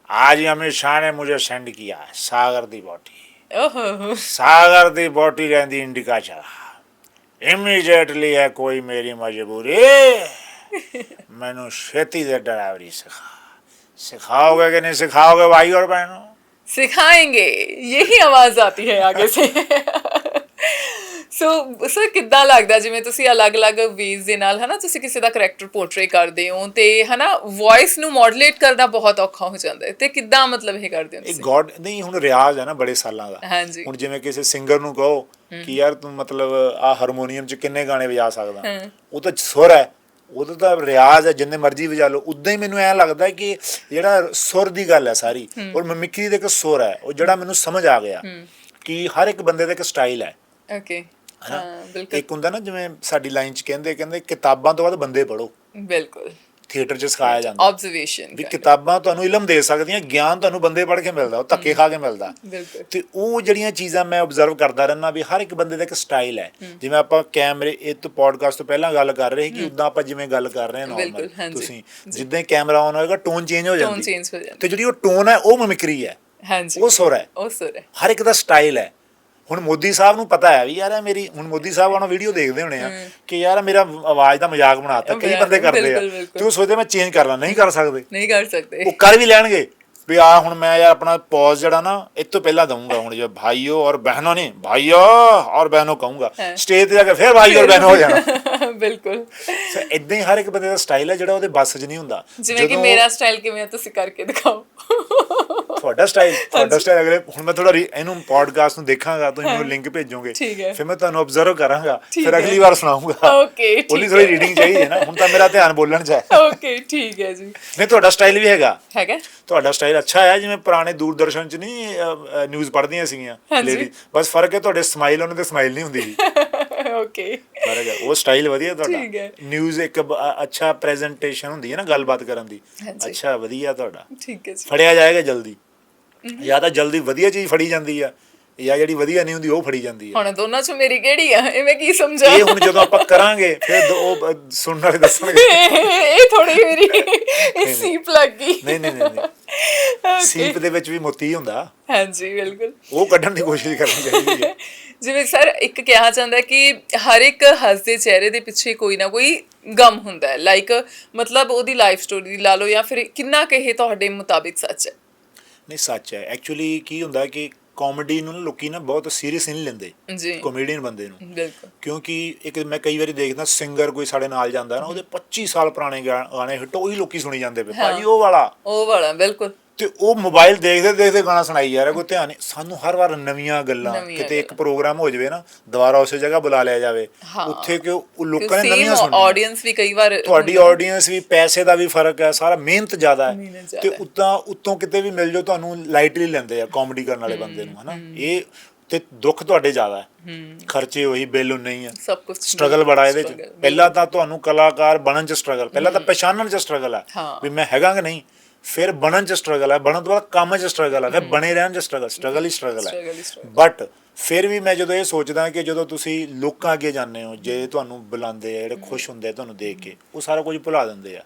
Speaker 2: आज ही अमित शाह ने मुझे सेंड किया सागर दी बोटी। सागर दी बोटी रहती इंडिका चला। इमीजिएटली है कोई मेरी मजबूरी। मैनू छेती दे डरावरी सिखा। सिखाओगे कि नहीं सिखाओगे भाई और बहनों?
Speaker 3: सिखाएँगे। यही आवाज़ आती है आगे से। ਸੋ ਸਰ ਕਿੱਦਾਂ ਲੱਗਦਾ? ਜਿਵੇਂ ਤੁਸੀਂ ਅਲੱਗ-ਅਲੱਗ ਵੇਜ਼ ਦੇ ਨਾਲ ਹਨਾ ਤੁਸੀਂ ਕਿਸੇ ਦਾ ਕੈਰੈਕਟਰ ਪੋਰਟਰੇ ਕਰਦੇ ਹੋ ਤੇ ਹਨਾ ਵੌਇਸ ਨੂੰ ਮਾਡੂਲੇਟ ਕਰਨਾ ਬਹੁਤ ਔਖਾ ਹੋ ਜਾਂਦਾ ਹੈ। ਤੇ ਕਿੱਦਾਂ ਮਤਲਬ ਇਹ ਕਰਦੇ ਹੋ
Speaker 2: ਇਹ
Speaker 3: ਤੁਸੀਂ?
Speaker 2: ਗੋਡ ਨਹੀਂ ਹੁਣ ਰਿਆਜ਼ ਹੈ ਨਾ ਬੜੇ ਸਾਲਾਂ ਦਾ।
Speaker 3: ਹਾਂਜੀ।
Speaker 2: ਹੁਣ ਜਿਵੇਂ ਕਿਸੇ ਸਿੰਗਰ ਨੂੰ ਕਹੋ ਕਿ ਯਾਰ ਤੂੰ ਮਤਲਬ ਆ ਹਾਰਮੋਨੀਅਮ 'ਚ ਕਿੰਨੇ ਗਾਣੇ ਵਜਾ ਸਕਦਾ। ਉਹ ਤਾਂ ਸੁਰ ਹੈ। ਉਹਦਾ ਤਾਂ ਰਿਆਜ਼ ਹੈ ਜਿੰਨੇ ਮਰਜ਼ੀ ਵਜਾ ਲਓ। ਉਦਾਂ ਹੀ ਮੈਨੂੰ ਐ ਲੱਗਦਾ ਹੈ ਕਿ ਜਿਹੜਾ ਸੁਰ ਦੀ ਗੱਲ ਹੈ ਸਾਰੀ ਔਰ ਮਿਮਿਕਰੀ ਦੇ ਇੱਕ ਸੁਰ ਹੈ। ਉਹ ਜਿਹੜਾ ਮੈਨੂੰ ਸਮਝ ਆ ਗਿਆ ਕਿ ਹਰ ਇੱਕ ਬੰਦੇ ਦਾ ਇੱਕ ਸਟਾਈਲ ਹੈ।
Speaker 3: ਓਕੇ
Speaker 2: ਹਨਾ? ਇੱਕ ਹੁੰਦਾ ਨਾ ਜਿਵੇਂ ਸਾਡੀ ਲਾਈਨ 'ਚ ਕਹਿੰਦੇ ਕਹਿੰਦੇ ਕਿਤਾਬਾਂ ਤੋਂ ਬਾਅਦ ਬੰਦੇ ਪੜੋ
Speaker 3: ਬਿਲਕੁਲ।
Speaker 2: ਥੀਏਟਰ 'ਚ ਸਿਖਾਇਆ ਜਾਂਦਾ।
Speaker 3: ਆਬਜ਼ਰਵੇਸ਼ਨ
Speaker 2: ਵੀ ਕਿਤਾਬਾਂ ਤੁਹਾਨੂੰ ਇਲਮ ਦੇ ਸਕਦੀਆਂ ਗਿਆਨ ਤੁਹਾਨੂੰ ਬੰਦੇ ਪੜ੍ਹ ਕੇ ਮਿਲਦਾ ਉਹ ਧੱਕੇ ਖਾ ਕੇ ਮਿਲਦਾ।
Speaker 3: ਬਿਲਕੁਲ।
Speaker 2: ਤੇ ਉਹ ਜਿਹੜੀਆਂ ਚੀਜ਼ਾਂ ਮੈਂ ਆਬਜ਼ਰਵ ਕਰਦਾ ਰਹਿਣਾ ਵੀ ਹਰ ਇੱਕ ਬੰਦੇ ਦਾ ਇੱਕ ਸਟਾਈਲ ਹੈ। ਜਿਵੇਂ ਆਪਾਂ ਕੈਮਰੇ ਇਹ ਤੋਂ ਪੋਡਕਾਸਟ ਤੋਂ ਪਹਿਲਾਂ ਗੱਲ ਕਰ ਰਹੇ ਕਿ ਉਦਾਂ ਆਪਾਂ ਜਿਵੇਂ ਗੱਲ ਕਰ ਰਹੇ ਹਾਂ ਨਾਰਮਲ। ਤੁਸੀਂ। ਜਿੱਦਾਂ ਕੈਮਰਾ ਆਨ ਹੋਏਗਾ ਟੋਨ ਚੇਂਜ ਹੋ
Speaker 3: ਟੋਨ
Speaker 2: ਜਾਂਦੀ।
Speaker 3: ਚੇਂਜ ਹੋ ਜਾਂਦਾ।
Speaker 2: ਤੇ ਜਿਹੜੀ ਉਹ ਟੋਨ ਹੈ ਉਹ ਮਿਮਿਕਰੀ ਹੈ।
Speaker 3: ਹਾਂਜੀ।
Speaker 2: ਉਹ ਸੁਰ ਹੈ।
Speaker 3: ਉਹ ਸੁਰ ਹੈ।
Speaker 2: ਹਰ ਇੱਕ ਦਾ ਸਟਾਈਲ ਹੈ। ਹੁਣ ਮੋਦੀ ਸਾਹਿਬ ਨੂੰ ਪਤਾ ਹੈ ਵੀ ਯਾਰ ਇਹ ਮੇਰੀ ਹੁਣ ਮੋਦੀ ਸਾਹਿਬ ਉਹਨਾਂ ਵੀਡੀਓ ਦੇਖਦੇ ਹੋਣੇ ਆ ਕਿ ਯਾਰ ਮੇਰਾ ਆਵਾਜ਼ ਦਾ ਮਜ਼ਾਕ ਬਣਾਤਾ ਕਈ ਬੰਦੇ ਕਰਦੇ ਆ। ਤੇ ਉਹ ਸੋਚਦੇ ਮੈਂ ਚੇਂਜ ਕਰ ਲਾਂ ਨਹੀਂ ਕਰ ਸਕਦੇ।
Speaker 3: ਨਹੀਂ ਕਰ ਸਕਦੇ।
Speaker 2: ਉਹ ਕਰ ਵੀ ਲੈਣਗੇ। ਵੀ ਆ ਹੁਣ ਮੈਂ ਯਾਰ ਆਪਣਾ ਪੌਜ਼ ਜਿਹੜਾ ਨਾ ਇਹ ਤੋਂ ਪਹਿਲਾਂ ਦਊਂਗਾ ਹੁਣ ਜੇ ਭਾਈਓ ਔਰ ਬਹਿਨੋਂ ਨਹੀਂ ਭਾਈਓ ਔਰ ਬਹਿਨੋਂ ਕਹੂੰਗਾ।
Speaker 3: ਹਾਂ।
Speaker 2: ਸਟੇਜ ਤੇ ਜਾ ਕੇ ਫਿਰ ਭਾਈ ਔਰ ਬਹਿਨੋਂ ਹੋ ਜਾਣਾ।
Speaker 3: ਬਿਲਕੁਲ।
Speaker 2: ਸੋ ਇਦਾਂ ਹੀ ਹਰ ਇੱਕ ਬੰਦੇ ਦਾ ਸਟਾਈਲ ਹੈ ਜਿਹੜਾ ਉਹਦੇ ਬੱਸ 'ਚ ਨਹੀਂ ਹੁੰਦਾ।
Speaker 3: ਜਿਵੇਂ ਕਿ ਮੇਰਾ ਸਟਾਈਲ ਕਿਵੇਂ ਆ ਤੁਸੀਂ ਕਰਕੇ ਦਿਖਾਓ।
Speaker 2: ਤੁਹਾਡਾ ਸਟਾਈਲ ਤੁਹਾਡਾ ਸਟਾਈਲ ਅਗਲੇ ਹੁਣ ਮੈਂ ਥੋੜਾ ਇਹਨੂੰ ਪੋਡਕਾਸਟ ਨੂੰ ਦੇਖਾਂਗਾ ਤੁਸੀਂ ਮੈਨੂੰ ਲਿੰਕ ਭੇਜੋਗੇ। ਫਿਰ ਮੈਂ ਤੁਹਾਨੂੰ ਆਬਜ਼ਰਵ ਕਰਾਂਗਾ ਫਿਰ। ਅਗਲੀ ਵਾਰ ਸੁਣਾਉਂਗਾ।
Speaker 3: ਓਕੇ
Speaker 2: ਉਹਲੀ
Speaker 3: ਠੀਕ
Speaker 2: ਥੋੜੀ ਰੀਡਿੰਗ ਚਾਹੀਦੀ ਹੈ ਨਾ ਹੁਣ ਤਾਂ ਮੇਰਾ ਧਿਆਨ ਬੋਲਣ 'ਚ ਹੈ।
Speaker 3: ਓਕੇ ਠੀਕ ਹੈ ਜੀ।
Speaker 2: ਨਹੀਂ ਤੁਹਾਡਾ ਸਟਾਈਲ ਵੀ ਹੈਗਾ।
Speaker 3: ਹੈਗਾ?
Speaker 2: ਤੁਹਾਡਾ ਸਟਾਈਲ ਅੱਛਾ ਹੈ ਜਿਵੇਂ ਪੁਰਾਣੇ ਦੂਰਦਰਸ਼ਨ 'ਚ ਨਹੀਂ ਨਿਊਜ਼ ਪੜ੍ਹਦੀਆਂ ਸੀਗੀਆਂ। ਲੇਡੀ ਬਸ ਫ਼ਰਕ ਹੈ ਤੁਹਾਡੇ ਸਮਾਈਲ ਉਹਨਾਂ ਤੇ ਸਮਾਈਲ ਨਹੀਂ ਹੁੰਦੀ। ਜੀ
Speaker 3: ਓਕੇ
Speaker 2: ਫ਼ਰਕ ਹੈ। ਉਹ ਸਟਾਈਲ ਵਧੀਆ। ਤੁਹਾਡਾ। ਨਿਊਜ਼ ਇੱਕ ਅੱਛਾ ਪ੍ਰੈਜੈਂਟੇਸ਼ਨ ਹੁੰਦੀ ਹੈ ਨਾ ਗੱਲਬਾਤ ਕਰਨ ਦੀ। ਅੱਛਾ ਵਧੀਆ ਤੁਹਾਡਾ।
Speaker 3: ਠੀਕ ਹੈ ਜੀ।
Speaker 2: ਫੜਿਆ ਜਾਏਗਾ ਜਲਦੀ। ਜਾਂ ਤਾਂ ਜਲਦੀ ਵਧੀਆ ਚੀਜ਼ ਫੜੀ ਜਾਂਦੀ ਆ ਜਾਂ ਜਿਹੜੀ ਵਧੀਆ ਨਹੀਂ ਹੁੰਦੀ ਉਹ ਫੜੀ ਜਾਂਦੀ ਆ।
Speaker 3: ਹੁਣ ਦੋਨਾਂ ਚੋਂ ਮੇਰੀ ਕਿਹੜੀ ਆ? ਇਹ ਮੈਂ ਕੀ ਸਮਝਾਂ?
Speaker 2: ਇਹ ਹੁਣ ਜਦੋਂ ਆਪਾਂ ਕਰਾਂਗੇ ਫਿਰ ਉਹ ਸੁਣਨ ਵਾਲੇ ਦੱਸਣਗੇ।
Speaker 3: ਇਹ ਥੋੜੀ ਮੇਰੀ ਇਹ ਸੀਪ ਲੱਗ ਗਈ।
Speaker 2: ਨਹੀਂ ਨਹੀਂ ਨਹੀਂ. ਸੀਪ ਦੇ ਵਿੱਚ ਵੀ ਮੋਤੀ ਹੁੰਦਾ।
Speaker 3: ਹਾਂਜੀ ਬਿਲਕੁਲ।
Speaker 2: ਉਹ ਕੱਢਣ ਦੀ ਕੋਸ਼ਿਸ਼ ਕਰਨੀ ਚਾਹੀਦੀ ਹੈ।
Speaker 3: ਜਿਵੇਂ ਸਰ ਇੱਕ ਕਿਹਾ ਜਾਂਦਾ ਕਿ ਹਰ ਇੱਕ ਹੱਸਦੇ ਚਿਹਰੇ ਦੇ ਪਿੱਛੇ ਕੋਈ ਨਾ ਕੋਈ ਗਮ ਹੁੰਦਾ ਹੈ। ਲਾਈਕ ਮਤਲਬ ਉਹਦੀ ਲਾਈਫ ਸਟੋਰੀ ਲਾ ਲਓ ਜਾਂ ਫਿਰ ਕਿੰਨਾ ਕਹੇ ਤੁਹਾਡੇ ਮੁਤਾਬਿਕ ਸੱਚ ਹੈ।
Speaker 2: ਨਹੀਂ ਸੱਚ ਹੈ। ਐਕਚੁਅਲੀ ਕੀ ਹੁੰਦਾ ਕਿ ਕਾਮੇਡੀ ਨੂੰ ਲੋਕੀ ਨਾ ਬਹੁਤ ਸੀਰੀਅਸ ਨਹੀਂ ਲੈਂਦੇ
Speaker 3: ਜੀ।
Speaker 2: ਕਾਮੇਡੀਅਨ ਬੰਦੇ ਨੂੰ।
Speaker 3: ਬਿਲਕੁਲ।
Speaker 2: ਕਿਉਂਕਿ ਇੱਕ ਮੈਂ ਕਈ ਵਾਰੀ ਦੇਖਦਾ ਸਿੰਗਰ ਕੋਈ ਸਾਡੇ ਨਾਲ ਜਾਂਦਾ ਨਾ ਉਹਦੇ 25 ਸਾਲ ਪੁਰਾਣੇ ਗਾਣੇ ਹਿੱਟ ਉਹੀ ਲੋਕੀ ਸੁਣੀ ਜਾਂਦੇ ਪਏ। ਭਾਜੀ ਉਹ ਵਾਲਾ।
Speaker 3: ਉਹ ਵਾਲਾ ਬਿਲਕੁਲ।
Speaker 2: ਤੇ ਉਹ ਮੋਬਾਈਲ ਦੇਖਦੇ ਦੇਖਦੇ ਗਾਣਾ ਸੁਣਾਈ ਜਾ ਰਿਹਾ ਕੋਈ ਧਿਆਨ ਨਹੀਂ। ਸਾਨੂੰ ਹਰ ਵਾਰ ਨਵੀਆਂ ਗੱਲਾਂ ਕਿਤੇ ਇੱਕ ਪ੍ਰੋਗਰਾਮ ਹੋ ਜਾਵੇ ਨਾ ਦੁਬਾਰਾ ਉਸੇ ਜਗ੍ਹਾ ਬੁਲਾ ਲਿਆ ਜਾਵੇ। ਉੱਥੇ ਕਿ ਉਹ ਲੋਕਾਂ ਨੇ ਨਵੀਆਂ ਸੁਣੀਆਂ।
Speaker 3: ਆਡੀਅנס ਵੀ ਕਈ ਵਾਰ
Speaker 2: ਤੁਹਾਡੀ ਆਡੀਅנס ਵੀ ਪੈਸੇ ਦਾ ਵੀ ਫ਼ਰਕ ਹੈ ਸਾਰਾ ਮਿਹਨਤ ਜ਼ਿਆਦਾ ਹੈ। ਤੇ ਉਤਾਂ ਉਤੋਂ ਕਿਤੇ ਵੀ ਮਿਲ ਜਾਓ ਤੁਹਾਨੂੰ ਲਾਈਟਲੀ ਲੈਂਦੇ ਆ ਕਾਮੇਡੀ ਕਰਨ ਵਾਲੇ ਬੰਦੇ ਨੂੰ ਹਨਾ। ਇਹ ਤੇ ਦੁੱਖ ਤੁਹਾਡੇ ਜ਼ਿਆਦਾ ਹੈ। ਖਰਚੇ ਉਹੀ ਬਿੱਲ ਨਹੀਂ ਹੈ
Speaker 3: ਸਭ ਕੁਝ
Speaker 2: ਸਟਰਗਲ ਬੜਾ ਇਹਦੇ ਚ। ਪਹਿਲਾਂ ਤਾਂ ਤੁਹਾਨੂੰ ਕਲਾਕਾਰ ਬਣਨ ਚ ਸਟਰਗਲ ਪਹਿਲਾਂ ਤਾਂ ਪਛਾਣਨ ਚ ਸਟਰਗਲ ਹੈ। ਵੀ ਮੈਂ ਹੈਗਾ ਕਿ ਨਹੀਂ। ਫਿਰ ਬਣਨ ਚ ਸਟਰਗਲ ਹੈ ਬਣਨ ਤੋਂ ਬਾਅਦ ਕੰਮ ਚ ਸਟਰਗਲ ਹੈ ਫਿਰ ਬਣੇ ਰਹਿਣ ਚ ਸਟਰਗਲ ਸਟਰਗਲ ਹੀ ਸਟਰਗਲ
Speaker 3: ਹੀ।
Speaker 2: ਬਟ ਫਿਰ ਵੀ ਮੈਂ ਜਦੋਂ ਇਹ ਸੋਚਦਾ ਕਿ ਜਦੋਂ ਤੁਸੀਂ ਲੋਕਾਂ ਅੱਗੇ ਜਾਂਦੇ ਹੋ ਜੇ ਤੁਹਾਨੂੰ ਬੁਲਾਉਂਦੇ ਆ ਜਿਹੜੇ ਖੁਸ਼ ਹੁੰਦੇ ਆ ਤੁਹਾਨੂੰ ਦੇਖ ਕੇ ਉਹ ਸਾਰਾ ਕੁਝ ਭੁਲਾ ਦਿੰਦੇ ਆ।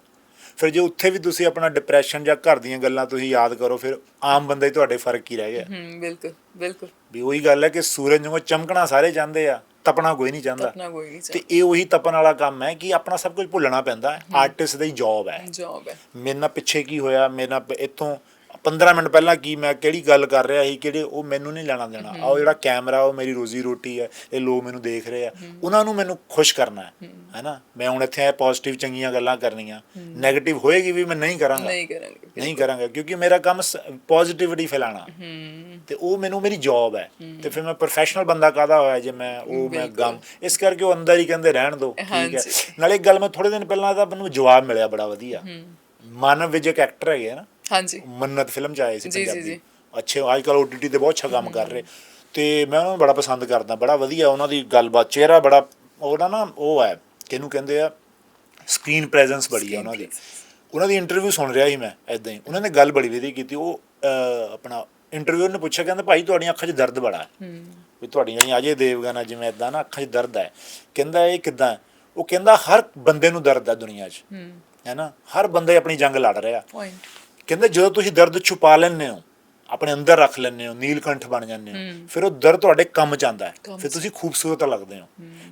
Speaker 2: ਫਿਰ ਜੇ ਉੱਥੇ ਵੀ ਤੁਸੀਂ ਆਪਣਾ ਡਿਪਰੈਸ਼ਨ ਜਾਂ ਘਰ ਦੀਆਂ ਗੱਲਾਂ ਤੁਸੀਂ ਯਾਦ ਕਰੋ ਫਿਰ ਆਮ ਬੰਦੇ ਤੁਹਾਡੇ ਫ਼ਰਕ ਕੀ ਰਹਿ ਗਿਆ।
Speaker 3: ਹੂੰ ਬਿਲਕੁਲ ਬਿਲਕੁਲ।
Speaker 2: ਵੀ ਉਹੀ ਗੱਲ ਹੈ ਕਿ ਸੂਰਜ ਨੂੰ ਚਮਕਣਾ ਸਾਰੇ ਚਾਹੁੰਦੇ ਆ। ਤਪਣਾ ਕੋਈ ਨਹੀਂ ਚਾਹੁੰਦਾ।
Speaker 3: ਆਪਣਾ ਕੋਈ ਨਹੀਂ
Speaker 2: ਤੇ ਇਹ ਉਹੀ ਤਪਣ ਵਾਲਾ ਕੰਮ ਹੈ ਕਿ ਆਪਣਾ ਸਭ ਕੁਝ ਭੁੱਲਣਾ ਪੈਂਦਾ ਹੈ। ਆਰਟਿਸਟ ਦੀ ਜੌਬ ਹੈ।
Speaker 3: ਜੌਬ ਹੈ।
Speaker 2: ਮੇਰੇ ਨਾਲ ਪਿੱਛੇ ਕੀ ਹੋਇਆ? ਮੇਰੇ ਨਾਲ ਇੱਥੋਂ 15 ਮਿੰਟ ਪਹਿਲਾਂ ਕੀ ਮੈਂ ਕਿਹੜੀ ਗੱਲ ਕਰ ਰਿਹਾ ਸੀ ਕਿਹੜੇ ਉਹ ਮੈਨੂੰ ਨਹੀਂ ਲੈਣਾ ਦੇਣਾ। ਆ ਉਹ ਜਿਹੜਾ ਕੈਮਰਾ ਉਹ ਮੇਰੀ ਰੋਜ਼ੀ ਰੋਟੀ ਹੈ ਇਹ ਲੋਕ ਮੈਨੂੰ ਦੇਖ ਰਹੇ ਆ। ਉਹਨਾਂ ਨੂੰ ਮੈਨੂੰ ਖੁਸ਼ ਕਰਨਾ ਹੈ ਹੈਨਾ? ਮੈਂ ਹੁਣ ਇੱਥੇ ਆਇਆ ਪੋਜ਼ਿਟਿਵ ਚੰਗੀਆਂ ਗੱਲਾਂ ਕਰਨੀਆਂ। 네ਗੇਟਿਵ ਹੋਏਗੀ ਵੀ ਮੈਂ ਨਹੀਂ ਕਰਾਂਗਾ।
Speaker 3: ਨਹੀਂ ਕਰਾਂਗੇ
Speaker 2: ਨਹੀਂ ਕਰਾਂਗਾ ਕਿਉਂਕਿ ਮੇਰਾ ਕੰਮ ਪੋਜ਼ਿਟਿਵਿਟੀ ਫੈਲਾਣਾ। ਤੇ ਉਹ ਮੈਨੂੰ ਮੇਰੀ ਜੌਬ ਹੈ। ਤੇ ਫਿਰ ਮੈਂ ਪ੍ਰੋਫੈਸ਼ਨਲ ਬੰਦਾ ਕਾਦਾ ਹੋਇਆ ਜੇ ਮੈਂ ਉਹ ਮੈਂ ਗਮ। ਇਸ ਕਰਕੇ ਉਹ ਅੰਦਰ ਹੀ ਕਹਿੰਦੇ ਰਹਿਣ ਦੋ ਠੀਕ ਹੈ। ਨਾਲੇ ਇੱਕ ਗੱਲ ਮੈਂ ਥੋੜੇ ਦਿਨ ਪਹਿਲਾਂ ਦਾ ਮੈਨੂੰ ਜਵਾਬ ਮਿਲਿਆ ਬੜਾ ਵਧੀਆ। ਮਾਨਵ ਵਿਜੇ ਇੱਕ ਐਕਟਰ ਹੈਗੇ ਆ ਨਾ
Speaker 3: ਹਾਂਜੀ।
Speaker 2: ਮੰਨਤ ਫਿਲਮ ਚ ਆਏ ਸੀ
Speaker 3: ਜੀ, ਜੀ,
Speaker 2: ਪੰਜਾਬੀ।
Speaker 3: ਜੀ।
Speaker 2: ਅੱਛੇ ਅੱਜ ਕੱਲ OTT ਤੇ ਬਹੁਤ ਅੱਛਾ ਕੰਮ ਕਰ ਰਹੇ। ਤੇ ਮੈਂ ਉਹਨਾਂ ਨੂੰ ਬੜਾ ਪਸੰਦ ਕਰਦਾ ਬੜਾ ਵਧੀਆ ਉਹਨਾਂ ਦੀ ਗੱਲਬਾਤ ਚਿਹਰਾ ਬੜਾ ਉਹਦਾ ਨਾ ਉਹ ਹੈ ਕਿਹਨੂੰ ਕਹਿੰਦੇ ਆ? ਸਕਰੀਨ ਪ੍ਰੈਜ਼ੈਂਸ ਬੜੀ ਆ ਉਹਨਾਂ ਦੀ। ਉਹਨਾਂ ਦੀ ਇੰਟਰਵਿਊ ਸੁਣ ਰਿਹਾ ਸੀ ਮੈਂ ਐਦਾਂ ਹੀ। ਉਹਨਾਂ ਨੇ ਗੱਲ ਬੜੀ ਵਧੀਆ ਕੀਤੀ ਉਹ ਅਹ, ਆਪਣਾ ਇੰਟਰਵਿਊਅਰ ਨੇ ਪੁੱਛਿਆ ਕਹਿੰਦਾ ਭਾਈ ਤੁਹਾਡੀਆਂ ਅੱਖਾਂ 'ਚ ਦਰਦ ਬੜਾ ਹੈ। ਵੀ ਤੁਹਾਡੀਆਂ ਜਿਹੜੀਆਂ ਅਜੇ ਦੇਵਗਨ ਆ ਜਿਵੇਂ ਐਦਾਂ ਨਾ ਅੱਖਾਂ 'ਚ ਦਰਦ ਹੈ। ਕਹਿੰਦਾ ਇਹ ਕਿਦਾਂ ਹੈ? ਉਹ ਕਹਿੰਦਾ ਹਰ ਬੰਦੇ ਨੂੰ ਦਰਦ ਹੈ ਦੁਨੀਆ 'ਚ। ਹੈ। ਨਾ? ਹਰ ਬੰਦੇ ਆਪਣੀ ਜੰਗ ਲੜ ਰਿਹਾ।
Speaker 3: ਪੁਆਇੰਟ
Speaker 2: ਕਹਿੰਦੇ ਜਦੋਂ ਤੁਸੀਂ ਦਰਦ ਛੁਪਾ ਲੈਂਦੇ ਹੋ ਆਪਣੇ ਅੰਦਰ ਰੱਖ ਲੈਂਦੇ ਹੋ ਨੀਲਕੰਠ ਬਣ ਜਾਂਦੇ ਹੋ ਫਿਰ ਉਹ ਦਰ ਤੁਹਾਡੇ ਕੰਮ ਚ ਆਉਂਦਾ ਹੈ। ਫਿਰ ਤੁਸੀਂ ਖੂਬਸੂਰਤ ਲੱਗਦੇ ਹੋ।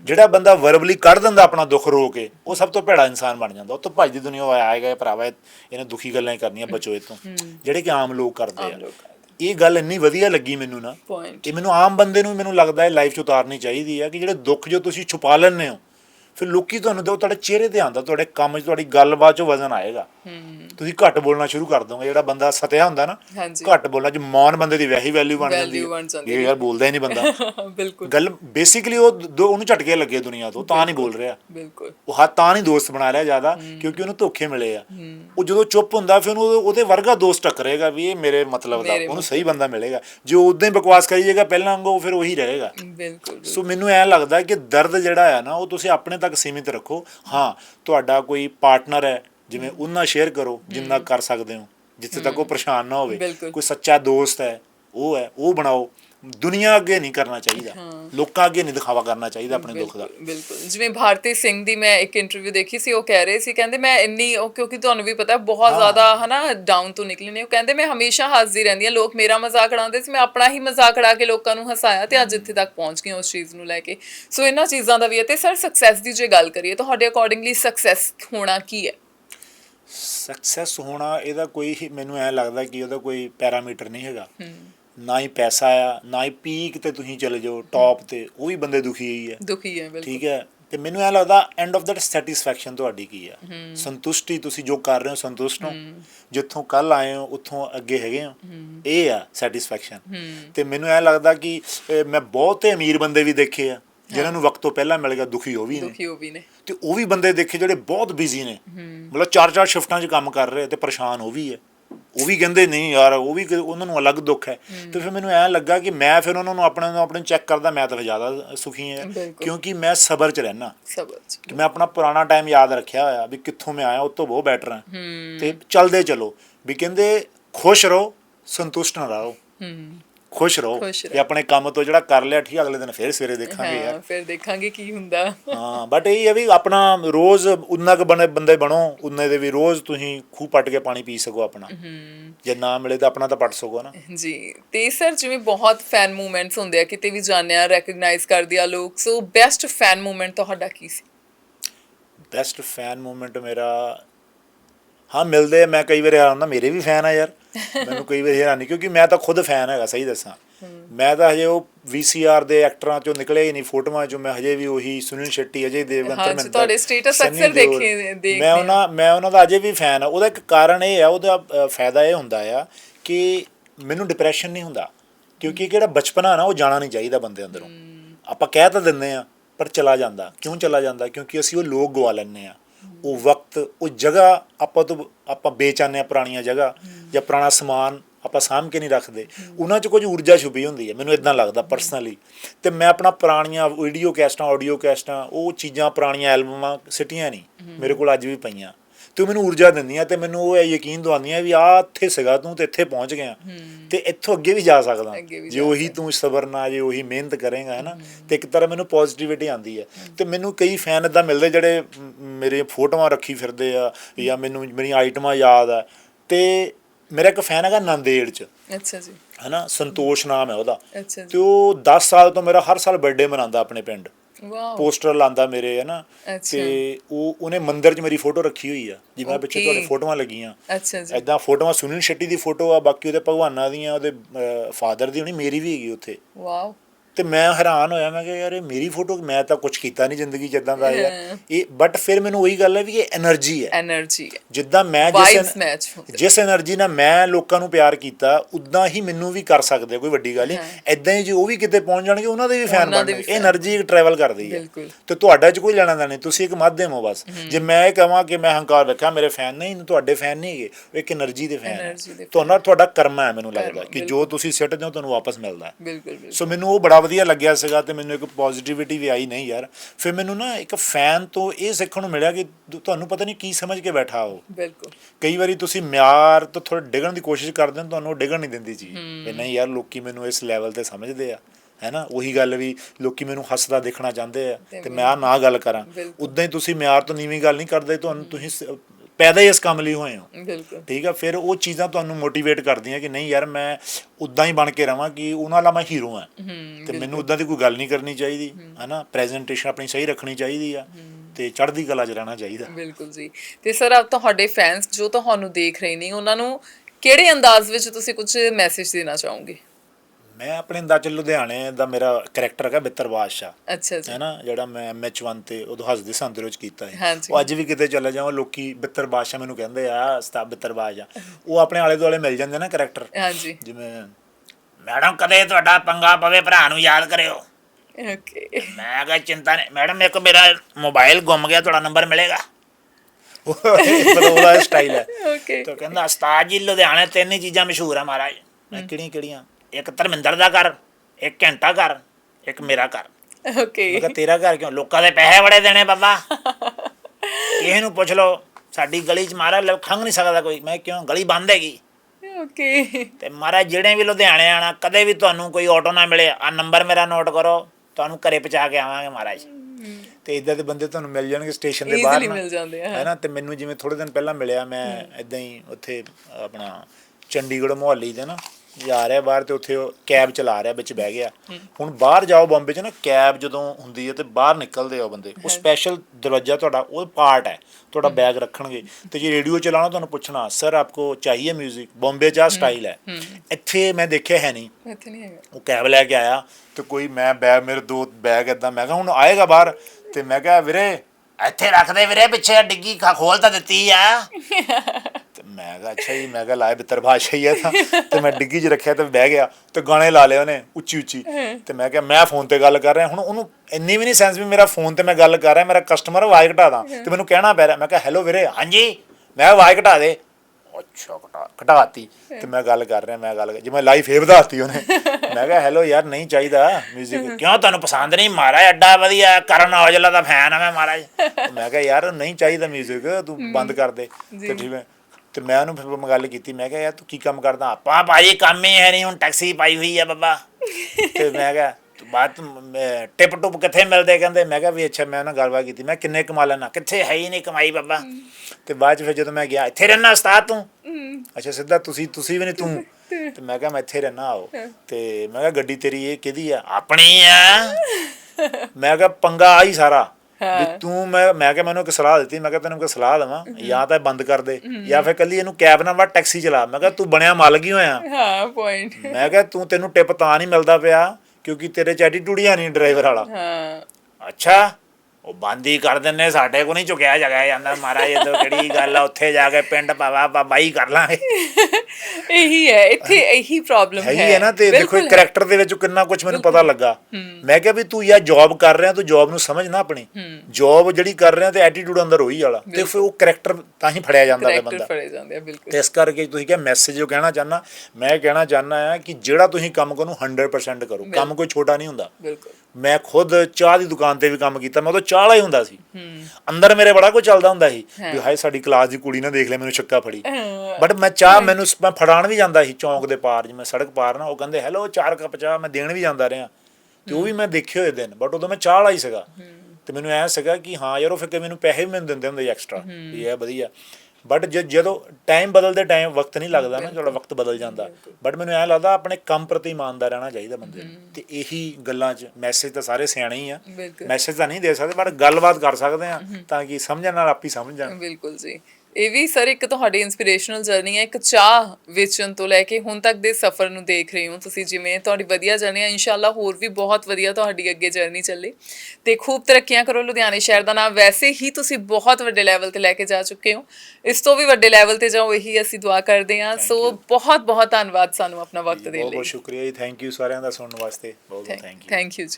Speaker 2: ਜਿਹੜਾ ਬੰਦਾ ਵਰਬਲੀ ਕੱਢ ਦਿੰਦਾ ਆਪਣਾ ਦੁੱਖ ਰੋ ਕੇ ਉਹ ਸਭ ਤੋਂ ਭੈੜਾ ਇਨਸਾਨ ਬਣ ਜਾਂਦਾ। ਉਹ ਤੋਂ ਭੱਜ ਦੀ ਦੁਨੀਆ ਆਏਗਾ ਇਹ ਭਰਾਵਾ ਇਹਨੇ ਦੁਖੀ ਗੱਲਾਂ ਹੀ ਕਰਨੀਆਂ ਬਚੋ ਇਹ ਤੋਂ। ਜਿਹੜੇ ਕਿ ਆਮ ਲੋਕ ਕਰਦੇ ਆ। ਇਹ ਗੱਲ ਇੰਨੀ ਵਧੀਆ ਲੱਗੀ ਮੈਨੂੰ ਨਾ ਇਹ ਮੈਨੂੰ ਆਮ ਬੰਦੇ ਨੂੰ ਮੈਨੂੰ ਲੱਗਦਾ ਹੈ ਲਾਈਫ 'ਚ ਉਤਾਰਨੀ ਚਾਹੀਦੀ ਹੈ ਕਿ ਜਿਹੜੇ ਦੁੱਖ ਜੋ ਤੁਸੀਂ ਛੁਪਾ ਲੈਂਦੇ ਹੋ ਫਿਰ ਲੋਕੀ ਤੁਹਾਨੂੰ ਦੋ ਤੁਹਾਡੇ ਚਿਹਰੇ ਤੇ ਆਉਂਦਾ ਤੁਹਾਡੇ ਕੰਮ 'ਚ ਤੁਹਾਡੀ ਗੱਲਬਾਤ 'ਚ ਵਜ਼ਨ ਆਏਗਾ। ਤੁਸੀਂ ਘੱਟ ਬੋਲਣਾ ਸ਼ੁਰੂ ਕਰ ਦੋਗੇ ਜਿਹੜਾ ਬੰਦਾ ਸਤਿਆ ਹੁੰਦਾ ਨਾ
Speaker 3: ਹਾਂਜੀ।
Speaker 2: ਘੱਟ ਬੋਲਣਾ ਚ ਮੌਨ ਬੰਦੇ ਦੀ ਵੈਹੀ ਵੈਲਿਊ ਬਣ ਜਾਂਦੀ ਇਹ ਯਾਰ ਬੋਲਦਾ ਹੀ ਨਹੀਂ ਬੰਦਾ।
Speaker 3: ਬਿਲਕੁਲ।
Speaker 2: ਗੱਲ ਬੇਸਿਕਲੀ ਉਹ ਉਹਨੂੰ ਝਟਕੇ ਲੱਗੇ ਦੁਨੀਆ ਤੋਂ ਤਾਂ ਨਹੀਂ ਬੋਲ ਰਿਹਾ।
Speaker 3: ਬਿਲਕੁਲ।
Speaker 2: ਉਹ ਹੱਥ ਤਾਂ ਨਹੀਂ ਦੋਸਤ ਬਣਾ ਰਿਹਾ ਜ਼ਿਆਦਾ ਕਿਉਂਕਿ ਉਹਨੂੰ ਧੋਖੇ ਮਿਲੇ ਆ। ਉਹ ਜਦੋਂ ਚੁੱਪ ਹੁੰਦਾ ਫਿਰ ਉਹਨੂੰ ਉਹਦੇ- ਵਰਗਾ ਦੋਸਤ ਟੱਕਰੇਗਾ ਵੀ ਇਹ ਮੇਰੇ ਮਤਲਬ ਦਾ ਉਹਨੂੰ ਸਹੀ ਬੰਦਾ ਮਿਲੇਗਾ। ਜੋ ਉਦਾਂ ਹੀ ਬਕਵਾਸ ਕਰੀ ਜਾਏਗਾ ਪਹਿਲਾਂ ਵਾਂਗੂ ਫਿਰ ਉਹੀ ਰਹੇਗਾ।
Speaker 3: ਬਿਲਕੁਲ।
Speaker 2: ਸੋ ਮੈਨੂੰ ਐ ਲੱਗਦਾ ਕਿ ਦਰਦ ਜਿਹੜਾ ਆ ਨਾ ਉਹ ਤੁਸੀਂ ਆਪਣੇ ਤੱਕ ਸੀਮਿਤ ਰੱਖੋ। ਹਾਂ ਤੁਹਾਡਾ ਕੋਈ ਪਾਰਟਨਰ ਹੈ ਜਿਵੇਂ ਉਹਨਾਂ ਸ਼ੇਅਰ ਕਰੋ ਜਿੰਨਾ ਕਰ ਸਕਦੇ ਹੋ ਜਿੱਥੇ ਤੱਕ ਉਹ ਪਰੇਸ਼ਾਨ ਨਾ ਹੋਵੇ। ਕੋਈ ਸੱਚਾ ਦੋਸਤ ਹੈ ਉਹ ਹੈ ਉਹ ਬਣਾਓ। ਦੁਨੀਆ ਅੱਗੇ ਨਹੀਂ ਕਰਨਾ ਚਾਹੀਦਾ। ਲੋਕਾਂ ਅੱਗੇ ਨਹੀਂ ਦਿਖਾਵਾ ਕਰਨਾ ਚਾਹੀਦਾ ਆਪਣੇ ਦੁੱਖ ਦਾ।
Speaker 3: ਬਿਲਕੁਲ ਜਿਵੇਂ ਭਾਰਤੀ ਸਿੰਘ ਦੀ ਮੈਂ ਇੱਕ ਇੰਟਰਵਿਊ ਦੇਖੀ ਸੀ ਉਹ ਕਹਿ ਰਹੇ ਸੀ ਕਹਿੰਦੇ ਮੈਂ ਇੰਨੀ ਉਹ ਕਿਉਂਕਿ ਤੁਹਾਨੂੰ ਵੀ ਪਤਾ ਬਹੁਤ ਜ਼ਿਆਦਾ ਹਨਾ ਡਾਊਨ ਤੋਂ ਨਿਕਲੇ ਨੇ। ਉਹ ਕਹਿੰਦੇ ਮੈਂ ਹਮੇਸ਼ਾ ਹੱਸਦੀ ਰਹਿੰਦੀ ਹਾਂ। ਲੋਕ ਮੇਰਾ ਮਜ਼ਾਕ ਉਡਾਉਂਦੇ ਸੀ। ਮੈਂ ਆਪਣਾ ਹੀ ਮਜ਼ਾਕ ਉਡਾ ਕੇ ਲੋਕਾਂ ਨੂੰ ਹਸਾਇਆ ਤੇ ਅੱਜ ਇੱਥੇ ਤੱਕ ਪਹੁੰਚ ਹਾਂ ਉਸ ਚੀਜ਼ ਨੂੰ ਲੈ ਕੇ। ਸੋ ਇਹਨਾਂ ਚੀਜ਼ਾਂ ਦਾ ਵੀ ਹੈ ਤੇ ਸਰ ਸਕਸੈਸ ਦੀ ਜੇ ਗੱਲ ਕਰੀਏ ਤੁਹਾਡੇ ਅਕੋਰਡਿੰਗਲੀ ਸਕਸੈਸ ਹੋਣਾ ਕੀ ਹੈ?
Speaker 2: ਸਕਸੈਸ ਹੋਣਾ ਇਹਦਾ ਕੋਈ ਮੈਨੂੰ ਐ ਲੱਗਦਾ ਕਿ ਉਹਦਾ ਕੋਈ ਪੈਰਾਮੀਟਰ ਨਹੀਂ ਹੈਗਾ। ਨਾ ਹੀ ਪੈਸਾ ਆ ਨਾ ਹੀ ਪੀਕ ਤੇ ਤੁਸੀਂ ਚਲੇ ਜਾਓ ਟੌਪ ਤੇ ਉਹ ਵੀ ਬੰਦੇ ਦੁਖੀ ਹੀ ਹੈ
Speaker 3: ਦੁਖੀ ਹੈ ਬਿਲਕੁਲ।
Speaker 2: ਠੀਕ ਹੈ? ਤੇ ਮੈਨੂੰ ਐ ਲੱਗਦਾ ਐਂਡ ਆਫ ਦੈਟ ਸੈਟੀਸਫੈਕਸ਼ਨ ਤੁਹਾਡੀ ਕੀ ਆ? ਸੰਤੁਸ਼ਟੀ ਤੁਸੀਂ ਜੋ ਕਰ ਰਹੇ ਹੋ ਸੰਤੁਸ਼ਟ ਹੋ। ਜਿੱਥੋਂ ਕੱਲ ਆਏ ਹੋ ਉੱਥੋਂ ਅੱਗੇ ਹੈਗੇ ਹੋ। ਇਹ ਆ ਸੈਟੀਸਫੈਕਸ਼ਨ ਤੇ ਮੈਨੂੰ ਐ ਲੱਗਦਾ ਕਿ ਮੈਂ ਬਹੁਤੇ ਅਮੀਰ ਬੰਦੇ ਵੀ ਦੇਖੇ ਆ। ਜਿਨ੍ਹਾਂ ਨੂੰ ਵਕਤ ਤੋਂ ਪਹਿਲਾਂ ਮਿਲ ਗਿਆ ਦੁਖੀ ਉਹ ਵੀ ਨੇ।
Speaker 3: ਦੁਖੀ ਉਹ ਵੀ ਨੇ।
Speaker 2: ਤੇ ਉਹ ਵੀ ਬੰਦੇ ਦੇਖੇ ਜਿਹੜੇ ਬਹੁਤ ਬਿਜ਼ੀ ਨੇ। ਮਤਲਬ ਚਾਰ ਚਾਰ ਸ਼ਿਫਟਾਂ 'ਚ ਕੰਮ ਕਰ ਰਹੇ ਤੇ ਪਰੇਸ਼ਾਨ ਉਹ ਵੀ ਹੈ। ਉਹ ਵੀ ਕਹਿੰਦੇ ਨਹੀਂ ਯਾਰ ਉਹ ਵੀ ਉਹਨਾਂ ਨੂੰ ਅਲੱਗ ਦੁੱਖ ਹੈ। ਤੇ ਫਿਰ ਮੈਨੂੰ ਐਂ ਲੱਗਾ ਕਿ ਮੈਂ ਫਿਰ ਉਹਨਾਂ ਨੂੰ ਆਪਣੇ ਨੂੰ ਆਪਣੇ ਚੈੱਕ ਕਰਦਾ ਮੈਂ ਤਾਂ ਫਿਰ ਜ਼ਿਆਦਾ ਸੁਖੀ ਹਾਂ। ਕਿਉਂਕਿ ਮੈਂ ਸਬਰ 'ਚ ਰਹਿਣਾ
Speaker 3: ਸਬਰ ਚ।
Speaker 2: ਕਿ ਮੈਂ ਆਪਣਾ ਪੁਰਾਣਾ ਟਾਈਮ ਯਾਦ ਰੱਖਿਆ ਹੋਇਆ ਵੀ ਕਿੱਥੋਂ ਮੈਂ ਆਇਆ ਉਹ ਤੋਂ ਬਹੁਤ ਬੈਟਰ ਹਾਂ। ਤੇ ਚੱਲਦੇ ਚਲੋ। ਵੀ ਕਹਿੰਦੇ ਖੁਸ਼ ਰਹੋ ਸੰਤੁਸ਼ਟ ਨਾ ਰਹੋ।
Speaker 3: ਹੂੰ।
Speaker 2: ਖੁਸ਼ ਰਹੋ।
Speaker 3: ਖੁਸ਼
Speaker 2: ਤੇ। ਆਪਣੇ ਕੰਮ ਤੋਂ ਜਿਹੜਾ ਕਰ ਲਿਆ ਠੀਕ ਅਗਲੇ ਦਿਨ ਫਿਰ ਸਵੇਰੇ ਦੇਖਾਂਗੇ ਯਾਰ।
Speaker 3: ਹਾਂ ਫਿਰ ਦੇਖਾਂਗੇ ਕੀ ਹੁੰਦਾ।
Speaker 2: ਹਾਂ ਬਟ ਇਹ ਹੈ ਵੀ ਆਪਣਾ ਰੋਜ਼ ਉਨਾ ਕੁ ਬਣੇ ਬੰਦੇ ਬਣੋ ਉਨੇ ਦੇ ਵੀ ਰੋਜ਼ ਤੁਸੀਂ ਖੂਹ ਪੱਟ ਕੇ ਪਾਣੀ ਪੀ ਸਕੋ ਆਪਣਾ। ਜੇ ਨਾ ਮਿਲੇ ਤਾਂ ਆਪਣਾ ਤਾਂ ਪੱਟ ਸਕੋ ਨਾ।
Speaker 3: ਜੀ ਤੇ ਸਰ ਜਿਵੇਂ ਬਹੁਤ ਫੈਨ ਮੂਵਮੈਂਟਸ ਹੁੰਦੇ ਆ ਕਿਤੇ ਵੀ ਜਾਂਦੇ ਆ ਰੈਕਗਨਾਈਜ਼ ਕਰਦੇ ਆ ਲੋਕ ਸੋ ਬੈਸਟ ਫੈਨ ਮੂਵਮੈਂਟ ਤੁਹਾਡਾ ਕੀ ਸੀ?
Speaker 2: ਬੈਸਟ ਫੈਨ ਮੂਮੈਂਟ ਮੇਰਾ ਹਾਂ ਮਿਲਦੇ ਆ, ਮੈਂ ਕਈ ਵਾਰ ਹੁੰਦਾ ਮੇਰੇ ਵੀ ਫੈਨ ਆ ਯਾਰ। ਮੈਨੂੰ ਕਈ ਵਾਰ ਹੈਰਾਨੀ ਕਿਉਂਕਿ ਮੈਂ ਤਾਂ ਖੁਦ ਫੈਨ ਹੈਗਾ ਸਹੀ ਦੱਸਾਂ। ਮੈਂ ਤਾਂ ਹਜੇ ਉਹ VCR ਦੇ ਐਕਟਰਾਂ ਚੋਂ ਨਿਕਲਿਆ ਹੀ ਨਹੀਂ ਫੋਟੋਆਂ ਚੋਂ ਮੈਂ ਹਜੇ ਵੀ ਉਹੀ ਸੁਨੀਲ ਸ਼ੈਟੀ ਅਜੇ ਦੇਵਗਨ
Speaker 3: ਹਾਂਜੀ,
Speaker 2: ਧਰਮਿੰਦਰ,
Speaker 3: ਤੁਹਾਡੇ
Speaker 2: ਸਨੀ
Speaker 3: ਅਕਸਰ। ਦੇਖੇ- ਦੇਖਦੇ
Speaker 2: ਮੈਂ। ਉਹਨਾਂ ਮੈਂ ਉਹਨਾਂ ਦਾ ਅਜੇ ਵੀ ਫੈਨ ਆ ਉਹਦਾ ਇੱਕ ਕਾਰਨ ਇਹ ਆ ਉਹਦਾ ਫਾਇਦਾ ਇਹ ਹੁੰਦਾ ਆ ਕਿ ਮੈਨੂੰ ਡਿਪਰੈਸ਼ਨ ਨਹੀਂ ਹੁੰਦਾ। ਕਿਉਂਕਿ ਕਿਹੜਾ ਬਚਪਨਾ ਨਾ ਉਹ ਜਾਣਾ ਨਹੀਂ ਚਾਹੀਦਾ ਬੰਦੇ ਅੰਦਰੋਂ। ਆਪਾਂ ਕਹਿ ਤਾਂ ਦਿੰਦੇ ਆ ਪਰ ਚਲਾ ਜਾਂਦਾ। ਕਿਉਂ ਚਲਾ ਜਾਂਦਾ? ਕਿਉਂਕਿ ਅਸੀਂ ਉਹ ਲੋਕ ਗਵਾ ਲੈਂਦੇ ਆ ਉਹ ਵਕਤ, ਉਹ ਜਗ੍ਹਾ ਆਪਾਂ ਤੋਂ, ਆਪਾਂ ਵੇਚ ਆਉਂਦੇ ਆ ਪੁਰਾਣੀਆਂ ਜਗ੍ਹਾ ਜਾਂ ਪੁਰਾਣਾ ਸਮਾਨ ਆਪਾਂ ਸਾਂਭ ਕੇ ਨਹੀਂ ਰੱਖਦੇ। ਉਹਨਾਂ 'ਚ ਕੁਝ ਊਰਜਾ ਛੁਪੀ ਹੁੰਦੀ ਹੈ, ਮੈਨੂੰ ਇਦਾਂ ਲੱਗਦਾ ਪਰਸਨਲੀ ਤੇ ਮੈਂ ਆਪਣਾ ਪੁਰਾਣੀਆਂ ਵੀਡੀਓ ਕੈਸਟਾਂ ਆਡੀਓ ਕੈਸਟਾਂ ਉਹ ਚੀਜ਼ਾਂ, ਪੁਰਾਣੀਆਂ ਐਲਬਮਾਂ ਸਿੱਟੀਆਂ ਨਹੀਂ, ਮੇਰੇ ਕੋਲ ਅੱਜ ਵੀ ਪਈਆਂ। ਤੇ ਮੈਨੂੰ ਊਰਜਾ ਦਿੰਦੀਆਂ ਤੇ ਮੈਨੂੰ ਉਹ ਯਕੀਨ ਦਵਾਉਂਦੀਆਂ ਵੀ ਆ ਇੱਥੇ ਸੀਗਾ ਤੂੰ ਤੇ ਇੱਥੇ ਪਹੁੰਚ ਗਿਆ। ਤੇ ਇੱਥੋਂ ਅੱਗੇ ਵੀ ਜਾ ਸਕਦਾ। ਜੇ ਉਹੀ ਤੂੰ ਸਬਰ ਨਾਲ ਜੇ ਉਹੀ ਮਿਹਨਤ ਕਰੇਗਾ ਹੈ। ਨਾ ਤੇ ਇੱਕ ਤਰ੍ਹਾਂ ਮੈਨੂੰ ਪੋਜ਼ਿਟਿਵਿਟੀ ਆਉਂਦੀ ਹੈ ਤੇ ਮੈਨੂੰ ਕਈ ਫੈਨ ਇਦਾਂ ਮਿਲਦੇ ਜਿਹੜੇ ਮੇਰੇ ਫੋਟੋਆਂ ਰੱਖੀ ਫਿਰਦੇ ਆ ਜਾਂ ਮੈਨੂੰ ਮੇਰੀਆਂ ਆਈਟਮਾਂ ਯਾਦ ਆ। ਤੇ ਮੇਰਾ ਇੱਕ ਫੈਨ ਹੈਗਾ ਨੰਦੇੜ ਚ।
Speaker 3: ਅੱਛਾ ਜੀ।
Speaker 2: ਹਨਾ ਸੰਤੋਸ਼ ਨਾਮ ਹੈ ਉਹਦਾ।
Speaker 3: ਅੱਛਾ
Speaker 2: ਤੇ ਉਹ 10 ਸਾਲ ਤੋਂ ਮੇਰਾ ਹਰ ਸਾਲ ਬਰਥਡੇ ਮਨਾਉਂਦਾ ਆਪਣੇ ਪਿੰਡ।
Speaker 3: ਵਾਓ
Speaker 2: ਪੋਸਟਰ ਲਾਂਦਾ ਮੇਰੇ ਹੈ ਨਾ। ਤੇ ਉਹ ਉਹਨੇ ਮੰਦਿਰ 'ਚ ਮੇਰੀ ਫੋਟੋ ਰੱਖੀ ਹੋਈ ਆ ਜਿਵੇਂ ਪਿੱਛੇ. ਤੁਹਾਡੇ ਫੋਟੋਆਂ ਲੱਗੀਆਂ।
Speaker 3: ਅੱਛਾ ਜੀ।
Speaker 2: ਐਦਾਂ ਫੋਟੋਆਂ ਸੁਨੀਲ ਸ਼ੈਟੀ ਦੀ ਫੋਟੋ ਆ ਬਾਕੀ ਉਹਦੇ ਭਗਵਾਨਾਂ ਦੀਆਂ ਉਹਦੇ ਫਾਦਰ ਦੀ ਹੋਣੀ ਮੇਰੀ ਵੀ ਹੈਗੀ ਉੱਥੇ।
Speaker 3: ਵਾਓ
Speaker 2: ਤੇ ਮੈਂ ਹੈਰਾਨ ਹੋਇਆ ਮੈਂ ਕਿਹਾ ਯਾਰ ਇਹ ਮੇਰੀ ਫੋਟੋ ਮੈਂ ਤਾਂ ਕੁਝ ਕੀਤਾ ਨਹੀਂ ਜ਼ਿੰਦਗੀ ਜਿੱਦਾਂ ਦਾ ਯਾਰ। ਇਹ ਬਟ ਫਿਰ ਮੈਨੂੰ ਉਹੀ ਗੱਲ ਹੈ ਵੀ ਇਹ એનર્ਜੀ ਹੈ।
Speaker 3: એનર્ਜੀ ਹੈ।
Speaker 2: ਜਿੱਦਾਂ ਮੈਂ ਜਿਸ ਜਿਸ એનર્ਜੀ ਨਾਲ ਮੈਂ ਲੋਕਾਂ ਨੂੰ ਪਿਆਰ ਕੀਤਾ ਉਦਾਂ ਹੀ ਮੈਨੂੰ ਵੀ ਕਰ ਸਕਦੇ ਕੋਈ ਵੱਡੀ ਗੱਲ ਨਹੀਂ ਐਦਾਂ ਹੀ ਜੇ ਉਹ ਵੀ ਕਿਤੇ ਪਹੁੰਚ ਜਾਣਗੇ ਉਹਨਾਂ ਦੇ ਵੀ ਫੈਨ ਬਣਨਗੇ। ਇਹ એનર્ਜੀ ਇੱਕ ਟਰੈਵਲ ਕਰਦੀ ਹੈ। ਤੇ ਤੁਹਾਡਾ ਚ ਕੋਈ ਲੈਣਾ ਦੇਣਾ ਤੁਸੀਂ ਇੱਕ ਮਾਧਿਅਮ ਹੋ ਬਸ। ਜੇ ਮੈਂ ਇਹ ਕਹਾਂ ਕਿ ਮੈਂ ਹੰਕਾਰ ਰੱਖਿਆ ਮੇਰੇ ਫੈਨ ਨਹੀਂ ਤੁਹਾਡੇ ਫੈਨ ਨਹੀਂ ਹੈਗੇ ਉਹ ਇੱਕ એનર્ਜੀ ਦੇ ਫੈਨ
Speaker 3: ਤੁਹਾਨੂੰ
Speaker 2: ਤੁਹਾਡਾ ਤੁਹਾਡਾ ਕਰਮਾ ਹੈ ਮੈਨੂੰ ਲੱਗਦਾ ਕਿ ਜੋ ਤੁਸੀਂ ਸਿੱਟ ਹੋ ਤੁਹਾਨੂੰ ਵਾਪਸ ਮਿਲਦਾ ਹੈ। ਸੋ ਮੈਨੂੰ ਉਹ ਬੜਾ ਵਧੀਆ ਲੱਗਿਆ ਸੀਗਾ ਤੇ ਮੈਨੂੰ ਇੱਕ ਪੋਜ਼ਿਟਿਵਿਟੀ ਵੀ ਆਈ ਨਹੀਂ ਯਾਰ। ਫਿਰ ਮੈਨੂੰ ਨਾ ਇੱਕ ਫੈਨ ਤੋਂ ਇਹ ਸਿੱਖਣ ਨੂੰ ਮਿਲਿਆ ਕਿ ਤੁਹਾਨੂੰ ਪਤਾ ਨਹੀਂ ਕੀ ਸਮਝ ਕੇ ਬੈਠਾ ਹੋ
Speaker 3: ਬਿਲਕੁਲ।
Speaker 2: ਕਈ ਵਾਰੀ ਤੁਸੀਂ ਮਿਆਰ ਤੋਂ ਥੋੜਾ ਡਿੱਗਣ ਦੀ ਕੋਸ਼ਿਸ਼ ਕਰਦੇ ਹੋ ਤੁਹਾਨੂੰ ਉਹ ਡਿੱਗਣ ਨਹੀਂ ਦਿੰਦੀ ਚੀਜ਼। ਵੀ ਨਹੀਂ ਯਾਰ ਲੋਕੀ ਮੈਨੂੰ ਇਸ ਲੈਵਲ ਤੇ ਸਮਝਦੇ ਆ ਹੈਨਾ ਉਹੀ ਗੱਲ ਵੀ ਲੋਕੀ ਮੈਨੂੰ ਹੱਸਦਾ ਦੇਖਣਾ ਚਾਹੁੰਦੇ ਆ
Speaker 3: ਤੇ
Speaker 2: ਮੈਂ ਆ ਨਾ ਗੱਲ ਕਰਾਂ। ਉਦਾਂ ਹੀ ਤੁਸੀਂ ਮਿਆਰ ਤੋਂ ਨੀਵੀਂ ਗੱਲ ਨਹੀਂ ਕਰਦੇ ਤੁਹਾਨੂੰ ਤੁਸੀਂ ਪੈਦਾ ਹੀ ਇਸ ਕੰਮ ਲਈ ਹੋਏ ਹੋ।
Speaker 3: ਬਿਲਕੁਲ।
Speaker 2: ਠੀਕ ਆ ਫਿਰ ਉਹ ਚੀਜ਼ਾਂ ਤੁਹਾਨੂੰ ਮੋਟੀਵੇਟ ਕਰਦੀਆਂ ਕਿ ਨਹੀਂ ਯਾਰ ਮੈਂ ਉਦਾਂ ਹੀ ਬਣ ਕੇ ਰਵਾਂ ਕਿ ਉਹਨਾਂ ਦਾ ਮੈਂ ਹੀਰੋ ਹਾਂ। ਤੇ ਮੈਨੂੰ ਉਦਾਂ ਦੀ ਕੋਈ ਗੱਲ ਨਹੀਂ ਕਰਨੀ ਚਾਹੀਦੀ ਹਨਾ? ਪ੍ਰੈਜੈਂਟੇਸ਼ਨ ਆਪਣੀ ਸਹੀ ਰੱਖਣੀ ਚਾਹੀਦੀ ਆ ਤੇ ਚੜ੍ਹਦੀ ਕਲਾ 'ਚ ਰਹਿਣਾ ਚਾਹੀਦਾ।
Speaker 3: ਬਿਲਕੁਲ ਜੀ। ਤੇ ਸਰ ਆਪ ਤੁਹਾਡੇ ਫੈਨਸ ਜੋ ਤੁਹਾਨੂੰ ਦੇਖ ਰਹੇ ਨੇ ਉਹਨਾਂ ਨੂੰ ਕਿਹੜੇ ਅੰਦਾਜ਼ ਵਿੱਚ ਤੁਸੀਂ ਕੁਝ ਮੈਸੇਜ ਦੇਣਾ ਚਾਹੋਗੇ?
Speaker 2: ਮੈਂ ਆਪਣੇ ਅੰਦਾਜ਼ 'ਚ ਲੁਧਿਆਣੇ ਦਾ ਮੇਰਾ ਕੈਰੈਕਟਰ ਹੈਗਾ ਬਿੱਤਰ ਬਾਦਸ਼ਾਹ।
Speaker 3: ਅੱਛਾ ਜੀ
Speaker 2: ਹੈ ਨਾ? ਜਿਹੜਾ ਮੈਂ ਐਮਐਚ1 ਤੇ ਉਦੋਂ ਹੱਸਦੇ ਸੰਦੇ ਰੋਜ਼ ਕੀਤਾ ਹੈ। ਉਹ ਅੱਜ ਵੀ ਕਿਤੇ ਚਲੇ ਜਾਵਾਂ ਲੋਕੀ ਬਿੱਤਰ ਬਾਦਸ਼ਾਹ ਮੈਨੂੰ ਕਹਿੰਦੇ ਆ ਸਤਾ ਬਿੱਤਰ ਬਾਦਸ਼ਾਹ। ਉਹ ਆਪਣੇ ਆਲੇ ਦੁਆਲੇ ਮਿਲ ਜਾਂਦੇ ਨਾ ਕੈਰੈਕਟਰ
Speaker 3: ਹਾਂਜੀ।
Speaker 2: ਜਿਵੇਂ
Speaker 1: ਮੈਡਮ ਕਦੇ ਤੁਹਾਡਾ ਪੰਗਾ ਪਵੇ ਭਰਾ ਨੂੰ ਯਾਦ ਕਰਿਓ।
Speaker 3: ਓਕੇ।
Speaker 1: ਮੈਂ ਕਿਹਾ ਚਿੰਤਾ ਨਹੀਂ। ਮੈਡਮ ਇੱਕ ਮੇਰਾ ਮੋਬਾਈਲ ਗੁੰਮ ਗਿਆ ਤੁਹਾਡਾ ਨੰਬਰ ਮਿਲੇਗਾ?
Speaker 2: ਉਹਦਾ ਸਟਾਈਲ ਹੈ।
Speaker 3: ਓਕੇ।
Speaker 1: ਤਾਂ ਕਹਿੰਦਾ ਉਸਤਾਦ ਜੀ ਲੁਧਿਆਣੇ ਤਿੰਨ ਹੀ ਚੀਜ਼ਾਂ ਮਸ਼ਹੂਰ ਆ ਮਹਾਰਾਜ। ਮੈਂ ਕਿਹੜੀਆਂ ਕਿਹੜੀਆਂ ਇੱਕ ਧਰਮਿੰਦਰ ਦਾ ਘਰ ਇੱਕ ਘੰਟਾ ਘਰ ਇੱਕ ਮੇਰਾ ਘਰ। ਮੈਂ
Speaker 3: ਓਕੇ
Speaker 1: ਕਿਹਾ ਤੇਰਾ ਘਰ ਕਿਉਂ? ਲੋਕਾਂ ਦੇ ਪੈਸੇ ਬੜੇ ਦੇਣੇ ਬਾਬਾ। ਕਿਸੇ ਨੂੰ ਪੁੱਛ ਲਓ ਸਾਡੀ ਗਲੀ 'ਚ ਲ- ਖੰਘ ਨਹੀਂ ਸਕਦਾ ਕੋਈ। ਮੈਂ ਕਿਉਂ? ਗਲੀ ਬੰਦ ਹੈਗੀ।
Speaker 3: ਓਕੇ
Speaker 1: ਤੇ ਮਹਾਰਾਜ ਜਿਹੜੇ ਵੀ ਲੁਧਿਆਣੇ ਆਣਾ ਕਦੇ ਵੀ ਤੁਹਾਨੂੰ ਕੋਈ ਆਟੋ ਨਾ ਮਿਲੇ ਆ ਨੰਬਰ ਮੇਰਾ ਨੋਟ ਕਰੋ। ਤੁਹਾਨੂੰ ਘਰੇ ਪਹੁੰਚਾ ਕੇ ਆਵਾਂਗੇ ਮਹਾਰਾਜ।
Speaker 2: ਤੇ ਇਦਾਂ ਦੇ ਬੰਦੇ ਤੁਹਾਨੂੰ ਮਿਲ ਜਾਣਗੇ ਸਟੇਸ਼ਨ ਦੇ ਬਾਹਰ ਨਾ।
Speaker 3: ਮਿਲ ਜਾਂਦੇ ਆ
Speaker 2: ਹੈ। ਨਾ ਤੇ ਮੈਨੂੰ ਜਿਵੇਂ ਥੋੜੇ ਦਿਨ ਪਹਿਲਾਂ ਮਿਲਿਆ ਮੈਂ ਇਦਾਂ ਹੀ ਉੱਥੇ ਆਪਣਾ ਚੰਡੀਗੜ੍ਹ ਮੁਹੱਲੀ ਦੇ ਨਾ ਜਾ ਰਿਹਾ ਬਾਹਰ ਤੇ ਉੱਥੇ ਉਹ ਕੈਬ ਚਲਾ ਰਿਹਾ ਵਿੱਚ ਬਹਿ ਗਿਆ। ਹੁਣ ਬਾਹਰ ਜਾਓ ਬੰਬੇ 'ਚ ਨਾ ਕੈਬ ਜਦੋਂ ਹੁੰਦੀ ਹੈ ਤੇ ਬਾਹਰ ਨਿਕਲਦੇ ਆ ਬੰਦੇ। ਉਹ ਸਪੈਸ਼ਲ ਦਰਵਾਜ਼ਾ ਤੁਹਾਡਾ ਉਹ ਪਾਰਟ ਹੈ ਤੁਹਾਡਾ ਬੈਗ ਰੱਖਣਗੇ। ਤੇ ਜੇ ਰੇਡੀਓ ਚਲਾਉਣਾ ਤੁਹਾਨੂੰ ਪੁੱਛਣਾ ਸਰ ਆਪਕੋ ਚਾਹੀਏ 뮤직 ਬੰਬੇ 'ਚ ਆ ਸਟਾਈਲ ਹੈ। ਇੱਥੇ ਮੈਂ ਦੇਖਿਆ ਹੈ ਨਹੀਂ।
Speaker 3: ਇੱਥੇ ਨਹੀਂ ਹੈਗਾ।
Speaker 2: ਉਹ ਕੈਬ ਲੈ ਕੇ ਆਇਆ ਤੇ ਕੋਈ ਮੈਂ ਬੈਗ ਮੇਰੇ ਦੋ ਬੈਗ ਏਦਾਂ ਮੈਂ ਕਿਹਾ ਹੁਣ ਆਏਗਾ ਬਾਹਰ? ਤੇ ਮੈਂ ਕਿਹਾ ਵੀਰੇ
Speaker 1: ਇੱਥੇ ਰੱਖਦੇ ਵੀਰੇ ਪਿੱਛੇ ਡਿੱਗੀ ਖੋਲ ਤਾਂ ਦਿੱਤੀ ਆ।
Speaker 2: ਮੈਂ ਕਿਹਾ ਅੱਛਾ ਜੀ ਮੈਂ ਕਿਹਾ ਲਾਏ ਬਿੱਤਰ ਭਾਸ਼ਾ ਹੀ ਹੈ ਤਾਂ ਤੇ ਮੈਂ ਡਿੱਗੀ 'ਚ ਰੱਖਿਆ ਤੇ ਬਹਿ ਗਿਆ ਤੇ ਗਾਣੇ ਲਾ ਲਏ ਉਹਨੇ ਉੱਚੀ ਉੱਚੀ ਤੇ ਮੈਂ ਕਿਹਾ ਮੈਂ ਫੋਨ ਤੇ ਗੱਲ ਕਰ ਰਿਹਾ ਹੁਣ ਉਹਨੂੰ ਇੰਨੀ ਵੀ ਨਹੀਂ ਸੈਂਸ ਵੀ ਮੇਰਾ ਫੋਨ ਤੇ ਮੈਂ ਗੱਲ ਕਰ ਰਿਹਾ ਮੇਰਾ ਕਸਟਮਰ ਆਵਾਜ਼ ਘਟਾ ਦਾਂ ਤੇ ਮੈਨੂੰ ਕਹਿਣਾ ਪੈ ਰਿਹਾ ਮੈਂ ਕਿਹਾ ਹੈਲੋ ਵੀਰੇ
Speaker 1: ਹਾਂਜੀ
Speaker 2: ਮੈਂ ਕਿਹਾ ਆਵਾਜ਼ ਘਟਾ ਦੇ ਅੱਛਾ ਘਟਾ ਘਟਾਤੀ ਤੇ ਮੈਂ ਗੱਲ ਕਰ ਰਿਹਾ ਮੈਂ ਗੱਲ ਜਿਵੇਂ ਲਾਈਫ ਇਹ ਵਧਾਤੀ ਉਹਨੇ ਮੈਂ ਕਿਹਾ ਹੈਲੋ ਯਾਰ ਨਹੀਂ ਚਾਹੀਦਾ 뮤직
Speaker 1: ਕਿਉਂ ਤੁਹਾਨੂੰ ਪਸੰਦ ਨਹੀਂ ਮਹਾਰਾਜ ਐਡਾ ਵਧੀਆ ਕਰਨ ਔਜਲਾ ਦਾ ਫੈਨ ਆ ਮੈਂ ਮਹਾਰਾਜ
Speaker 2: ਮੈਂ ਕਿਹਾ ਯਾਰ ਨਹੀਂ ਚਾਹੀਦਾ 뮤직 ਤੂੰ ਬੰਦ ਕਰ ਦੇ ਤੇ ਠੀਕ ਹੈ ਤੇ ਮੈਂ ਉਹਨੂੰ ਫਿਰ ਮੈਂ ਗੱਲ ਕੀਤੀ ਮੈਂ ਕਿਹਾ ਯਾਰ ਤੂੰ ਕੀ ਕੰਮ ਕਰਦਾ?
Speaker 1: ਪਾ ਭਾਜੀ ਕੰਮ ਹੀ ਹੈ ਨਹੀਂ ਹੁਣ ਟੈਕਸੀ ਪਾਈ ਹੋਈ ਆ ਬੱਬਾ।
Speaker 2: ਤੇ ਮੈਂ ਕਿਹਾ ਤੂੰ ਬਾਤ
Speaker 1: ਟਿਪ ਟੁਪ ਕਿੱਥੇ ਮਿਲਦੇ? ਕਹਿੰਦੇ
Speaker 2: ਮੈਂ ਕਿਹਾ ਵੀ ਅੱਛਾ ਮੈਂ ਉਹਨਾਂ ਗੱਲਬਾਤ ਕੀਤੀ। ਮੈਂ ਕਿੰਨੇ ਕਮਾ ਲੈਣਾ
Speaker 1: ਕਿੱਥੇ ਹੈ ਹੀ ਨਹੀਂ ਕਮਾਈ ਬੱਬਾ।
Speaker 2: ਤੇ ਬਾਅਦ ਚ ਫਿਰ ਜਦੋਂ ਮੈਂ ਗਿਆ
Speaker 1: ਇੱਥੇ ਰਹਿਣਾ ਉਸਤਾਦ ਤੂੰ?
Speaker 2: ਅੱਛਾ ਸਿੱਧਾ ਤੁਸੀਂ ਤੁਸੀਂ ਵੀ ਨਹੀਂ ਤੂੰ? ਤੇ ਮੈਂ ਕਿਹਾ ਮੈਂ ਇੱਥੇ ਰਹਿਣਾ ਆਓ। ਤੇ ਮੈਂ ਕਿਹਾ ਗੱਡੀ ਤੇਰੀ ਇਹ ਕਿਹਦੀ ਆ?
Speaker 1: ਆਪਣੀ ਆ।
Speaker 2: ਮੈਂ ਕਿਹਾ ਪੰਗਾ ਆਈ ਸਾਰਾ। ਵੀ ਤੂੰ ਮੈਂ ਮੈਂ ਕਿਹਾ ਮੈਨੂੰ ਇੱਕ ਸਲਾਹ ਦਿੱਤੀ ਮੈਂ ਕਿਹਾ ਤੈਨੂੰ ਇੱਕ ਸਲਾਹ ਦਵਾਂ ਜਾਂ ਤਾਂ ਇਹ ਬੰਦ ਕਰ ਦੇ ਜਾਂ ਫਿਰ ਕੱਲੀ ਇਹਨੂੰ ਕੈਬ ਨਾਲ ਵਾ ਟੈਕਸੀ ਚਲਾ। ਮੈਂ ਕਿਹਾ ਤੂੰ ਬਣਿਆ ਮਾਲਕ ਹੀ ਹੋਇਆ।
Speaker 3: ਹਾਂ ਪੁਆਇੰਟ
Speaker 2: ਮੈਂ ਕਿਹਾ ਤੂੰ ਤੈਨੂੰ ਟਿਪ ਤਾਂ ਨਹੀਂ ਮਿਲਦਾ ਪਿਆ ਕਿਉਂਕਿ ਤੇਰੇ ਚ ਐਟੀਟਿਊਡ ਹੀ ਨਹੀਂ ਡਰਾਈਵਰ ਵਾਲਾ।
Speaker 3: ਹਾਂ।
Speaker 1: ਅੱਛਾ। ਉਹ ਬੰਦ ਹੀ ਕਰ ਦਿੰਨੇ ਸਾਡੇ ਕੋ ਨਹੀਂ ਚੁੱਕਿਆ ਜਗ੍ਹਾ ਜਾਂਦਾ ਮਹਾਰਾਜ ਇਹ ਤਾਂ ਕਿਹੜੀ ਗੱਲ ਆ ਉੱਥੇ ਜਾ ਕੇ ਪਿੰਡ ਪਾਵਾ ਬਾਬਾਈ ਕਰ ਲਾਂਗੇ।
Speaker 3: ਇਹੀ ਹੈ ਇੱਥੇ ਇਹੀ ਪ੍ਰੋਬਲਮ
Speaker 2: ਹੈ
Speaker 3: ਹੈ।
Speaker 2: ਹੀ ਹੈ ਨਾ ਤੇ ਦੇਖੋ ਇੱਕ ਕਰੈਕਟਰ ਦੇ ਵਿੱਚ ਕਿੰਨਾ ਕੁਝ ਮੈਨੂੰ ਪਤਾ ਲੱਗਾ। ਮੈਂ ਕਿਹਾ ਵੀ ਤੂੰ ਯਾ ਜੌਬ ਕਰ ਰਿਹਾ ਤੂੰ ਜੌਬ ਨੂੰ ਸਮਝ ਨਾ ਆਪਣੀ। ਜੌਬ ਜਿਹੜੀ ਕਰ ਰਿਹਾ ਤੇ ਐਟੀਟਿਊਡ ਅੰਦਰ ਉਹੀ ਵਾਲਾ। ਤੇ ਫਿਰ ਉਹ ਕਰੈਕਟਰ ਤਾਂ ਹੀ ਫੜਿਆ ਜਾਂਦਾ ਹੈ ਬੰਦਾ।
Speaker 3: ਫੜੇ ਜਾਂਦੇ ਆ ਬਿਲਕੁਲ।
Speaker 2: ਤੇ ਇਸ ਕਰਕੇ ਤੁਸੀਂ ਕਿਹਾ ਮੈਸੇਜ ਜੋ ਕਹਿਣਾ ਚਾਹਨਾ ਮੈਂ ਕਹਿਣਾ ਚਾਹਨਾ ਹੈ ਕਿ ਜਿਹੜਾ ਤੁਸੀਂ ਕੰਮ ਕਰੋ 100% ਕਰੋ। ਕੰਮ ਕੋਈ ਛੋਟਾ ਨਹੀਂ ਹੁੰਦਾ।
Speaker 3: ਬਿਲਕੁਲ।
Speaker 2: ਮੈਂ ਖੁਦ ਚਾਹ ਦੀ ਦੁਕਾਨ ਤੇ ਵੀ ਕੰਮ ਕੀਤਾ ਮੈਂ ਉਦੋਂ ਚਾਹ ਵਾਲਾ ਹੀ ਹੁੰਦਾ ਸੀ। ਅੰਦਰ ਮੇਰੇ ਬੜਾ ਕੁਝ ਚੱਲਦਾ ਹੁੰਦਾ ਸੀ ਵੀ ਹਾਏ ਸਾਡੀ ਕਲਾਸ ਦੀ ਕੁੜੀ ਨਾ ਦੇਖ ਲੈ ਮੈਨੂੰ ਛੱਕਾ ਫੜੀ। ਬਟ ਮੈਂ ਚਾਹ ਮੈਨੂੰ ਮੈਂ ਫੜਾਣ ਵੀ ਜਾਂਦਾ ਸੀ ਚੌਂਕ ਦੇ ਪਾਰ ਜਿਵੇਂ ਸੜਕ ਪਾਰ ਨਾ ਉਹ ਕਹਿੰਦੇ ਹੈਲੋ ਚਾਰ ਕੱਪ ਚਾਹ ਮੈਂ ਦੇਣ ਵੀ ਜਾਂਦਾ ਰਿਹਾ। ਤੇ ਉਹ ਵੀ ਮੈਂ ਦੇਖੇ ਹੋਏ ਦਿਨ ਬਟ ਉਦੋਂ ਮੈਂ ਚਾਹ ਵਾਲਾ ਹੀ ਸੀਗਾ। ਤੇ ਮੈਨੂੰ ਐ ਸੀਗਾ ਕਿ ਹਾਂ ਯਾਰ ਉਹ ਫਿਰ ਕਿ ਮੈਨੂੰ ਪੈਸੇ ਵੀ ਮੈਨੂੰ ਦਿੰਦੇ ਹੁੰਦੇ ਐਕਸਟਰਾ ਇਹ ਵਧੀਆ। ਬਟ ਜਦੋਂ ਟਾਈਮ ਬਦਲਦੇ ਟਾਈਮ ਵਕਤ ਨਹੀਂ ਲੱਗਦਾ ਨਾ ਜਿਹੜਾ ਵਕਤ ਬਦਲ ਜਾਂਦਾ। ਬਟ ਮੈਨੂੰ ਐ ਲੱਗਦਾ ਆਪਣੇ ਕੰਮ ਪ੍ਰਤੀ ਇਮਾਨਦਾਰ ਰਹਿਣਾ ਚਾਹੀਦਾ ਬੰਦੇ ਤੇ ਇਹੀ ਗੱਲਾਂ 'ਚ ਮੈਸੇਜ ਤਾਂ ਸਾਰੇ ਸਿਆਣੇ ਹੀ ਆ। ਮੈਸੇਜ ਤਾਂ ਨਹੀਂ ਦੇ ਸਕਦੇ ਬਟ ਗੱਲਬਾਤ ਕਰ ਸਕਦੇ ਆ ਤਾਂ ਕਿ ਸਮਝਣ ਨਾਲ ਆਪੀ ਸਮਝ ਜਾਣ।
Speaker 3: ਬਿਲਕੁਲ ਜੀ। ਇਹ ਵੀ ਸਰ ਇੱਕ ਤੁਹਾਡੀ ਇਨਸਪੀਰੇਸ਼ਨਲ ਜਰਨੀ ਹੈ ਇੱਕ ਚਾਹ ਵੇਚਣ ਤੋਂ ਲੈ ਕੇ ਹੁਣ ਤੱਕ ਦੇ ਸਫ਼ਰ ਨੂੰ ਦੇਖ ਰਹੇ ਹੋ ਤੁਸੀਂ ਜਿਵੇਂ ਤੁਹਾਡੀ ਵਧੀਆ ਜਰਨੀ ਹੈ ਇਨਸ਼ਾਅੱਲਾ ਹੋਰ ਵੀ ਬਹੁਤ ਵਧੀਆ ਤੁਹਾਡੀ ਅੱਗੇ ਜਰਨੀ ਚੱਲੇ। ਤੇ ਖੂਬ ਤਰੱਕੀਆਂ ਕਰੋ ਲੁਧਿਆਣੇ ਸ਼ਹਿਰ ਦਾ ਨਾਮ। ਵੈਸੇ ਹੀ ਤੁਸੀਂ ਬਹੁਤ ਵੱਡੇ ਲੈਵਲ ਤੇ ਲੈ ਕੇ ਜਾ ਚੁੱਕੇ ਹੋ। ਇਸ ਤੋਂ ਵੀ ਵੱਡੇ ਲੈਵਲ ਤੇ ਜਾਓ ਇਹੀ ਅਸੀਂ ਦੁਆ ਕਰਦੇ ਹਾਂ। ਸੋ ਬਹੁਤ ਬਹੁਤ ਧੰਨਵਾਦ ਸਾਨੂੰ ਆਪਣਾ ਵਕਤ ਦੇਣ
Speaker 2: ਬਹੁਤ
Speaker 3: ਲਈ।
Speaker 2: ਬਹੁਤ ਸ਼ੁਕਰੀਆ ਜੀ। ਥੈਂਕ ਯੂ ਸਾਰਿਆਂ ਦਾ ਸੁਣਨ ਵਾਸਤੇ। ਬਹੁਤ ਬਹੁਤ ਥੈਂਕ ਯੂ
Speaker 3: ਥੈਂਕ ਯੂ ਜੀ।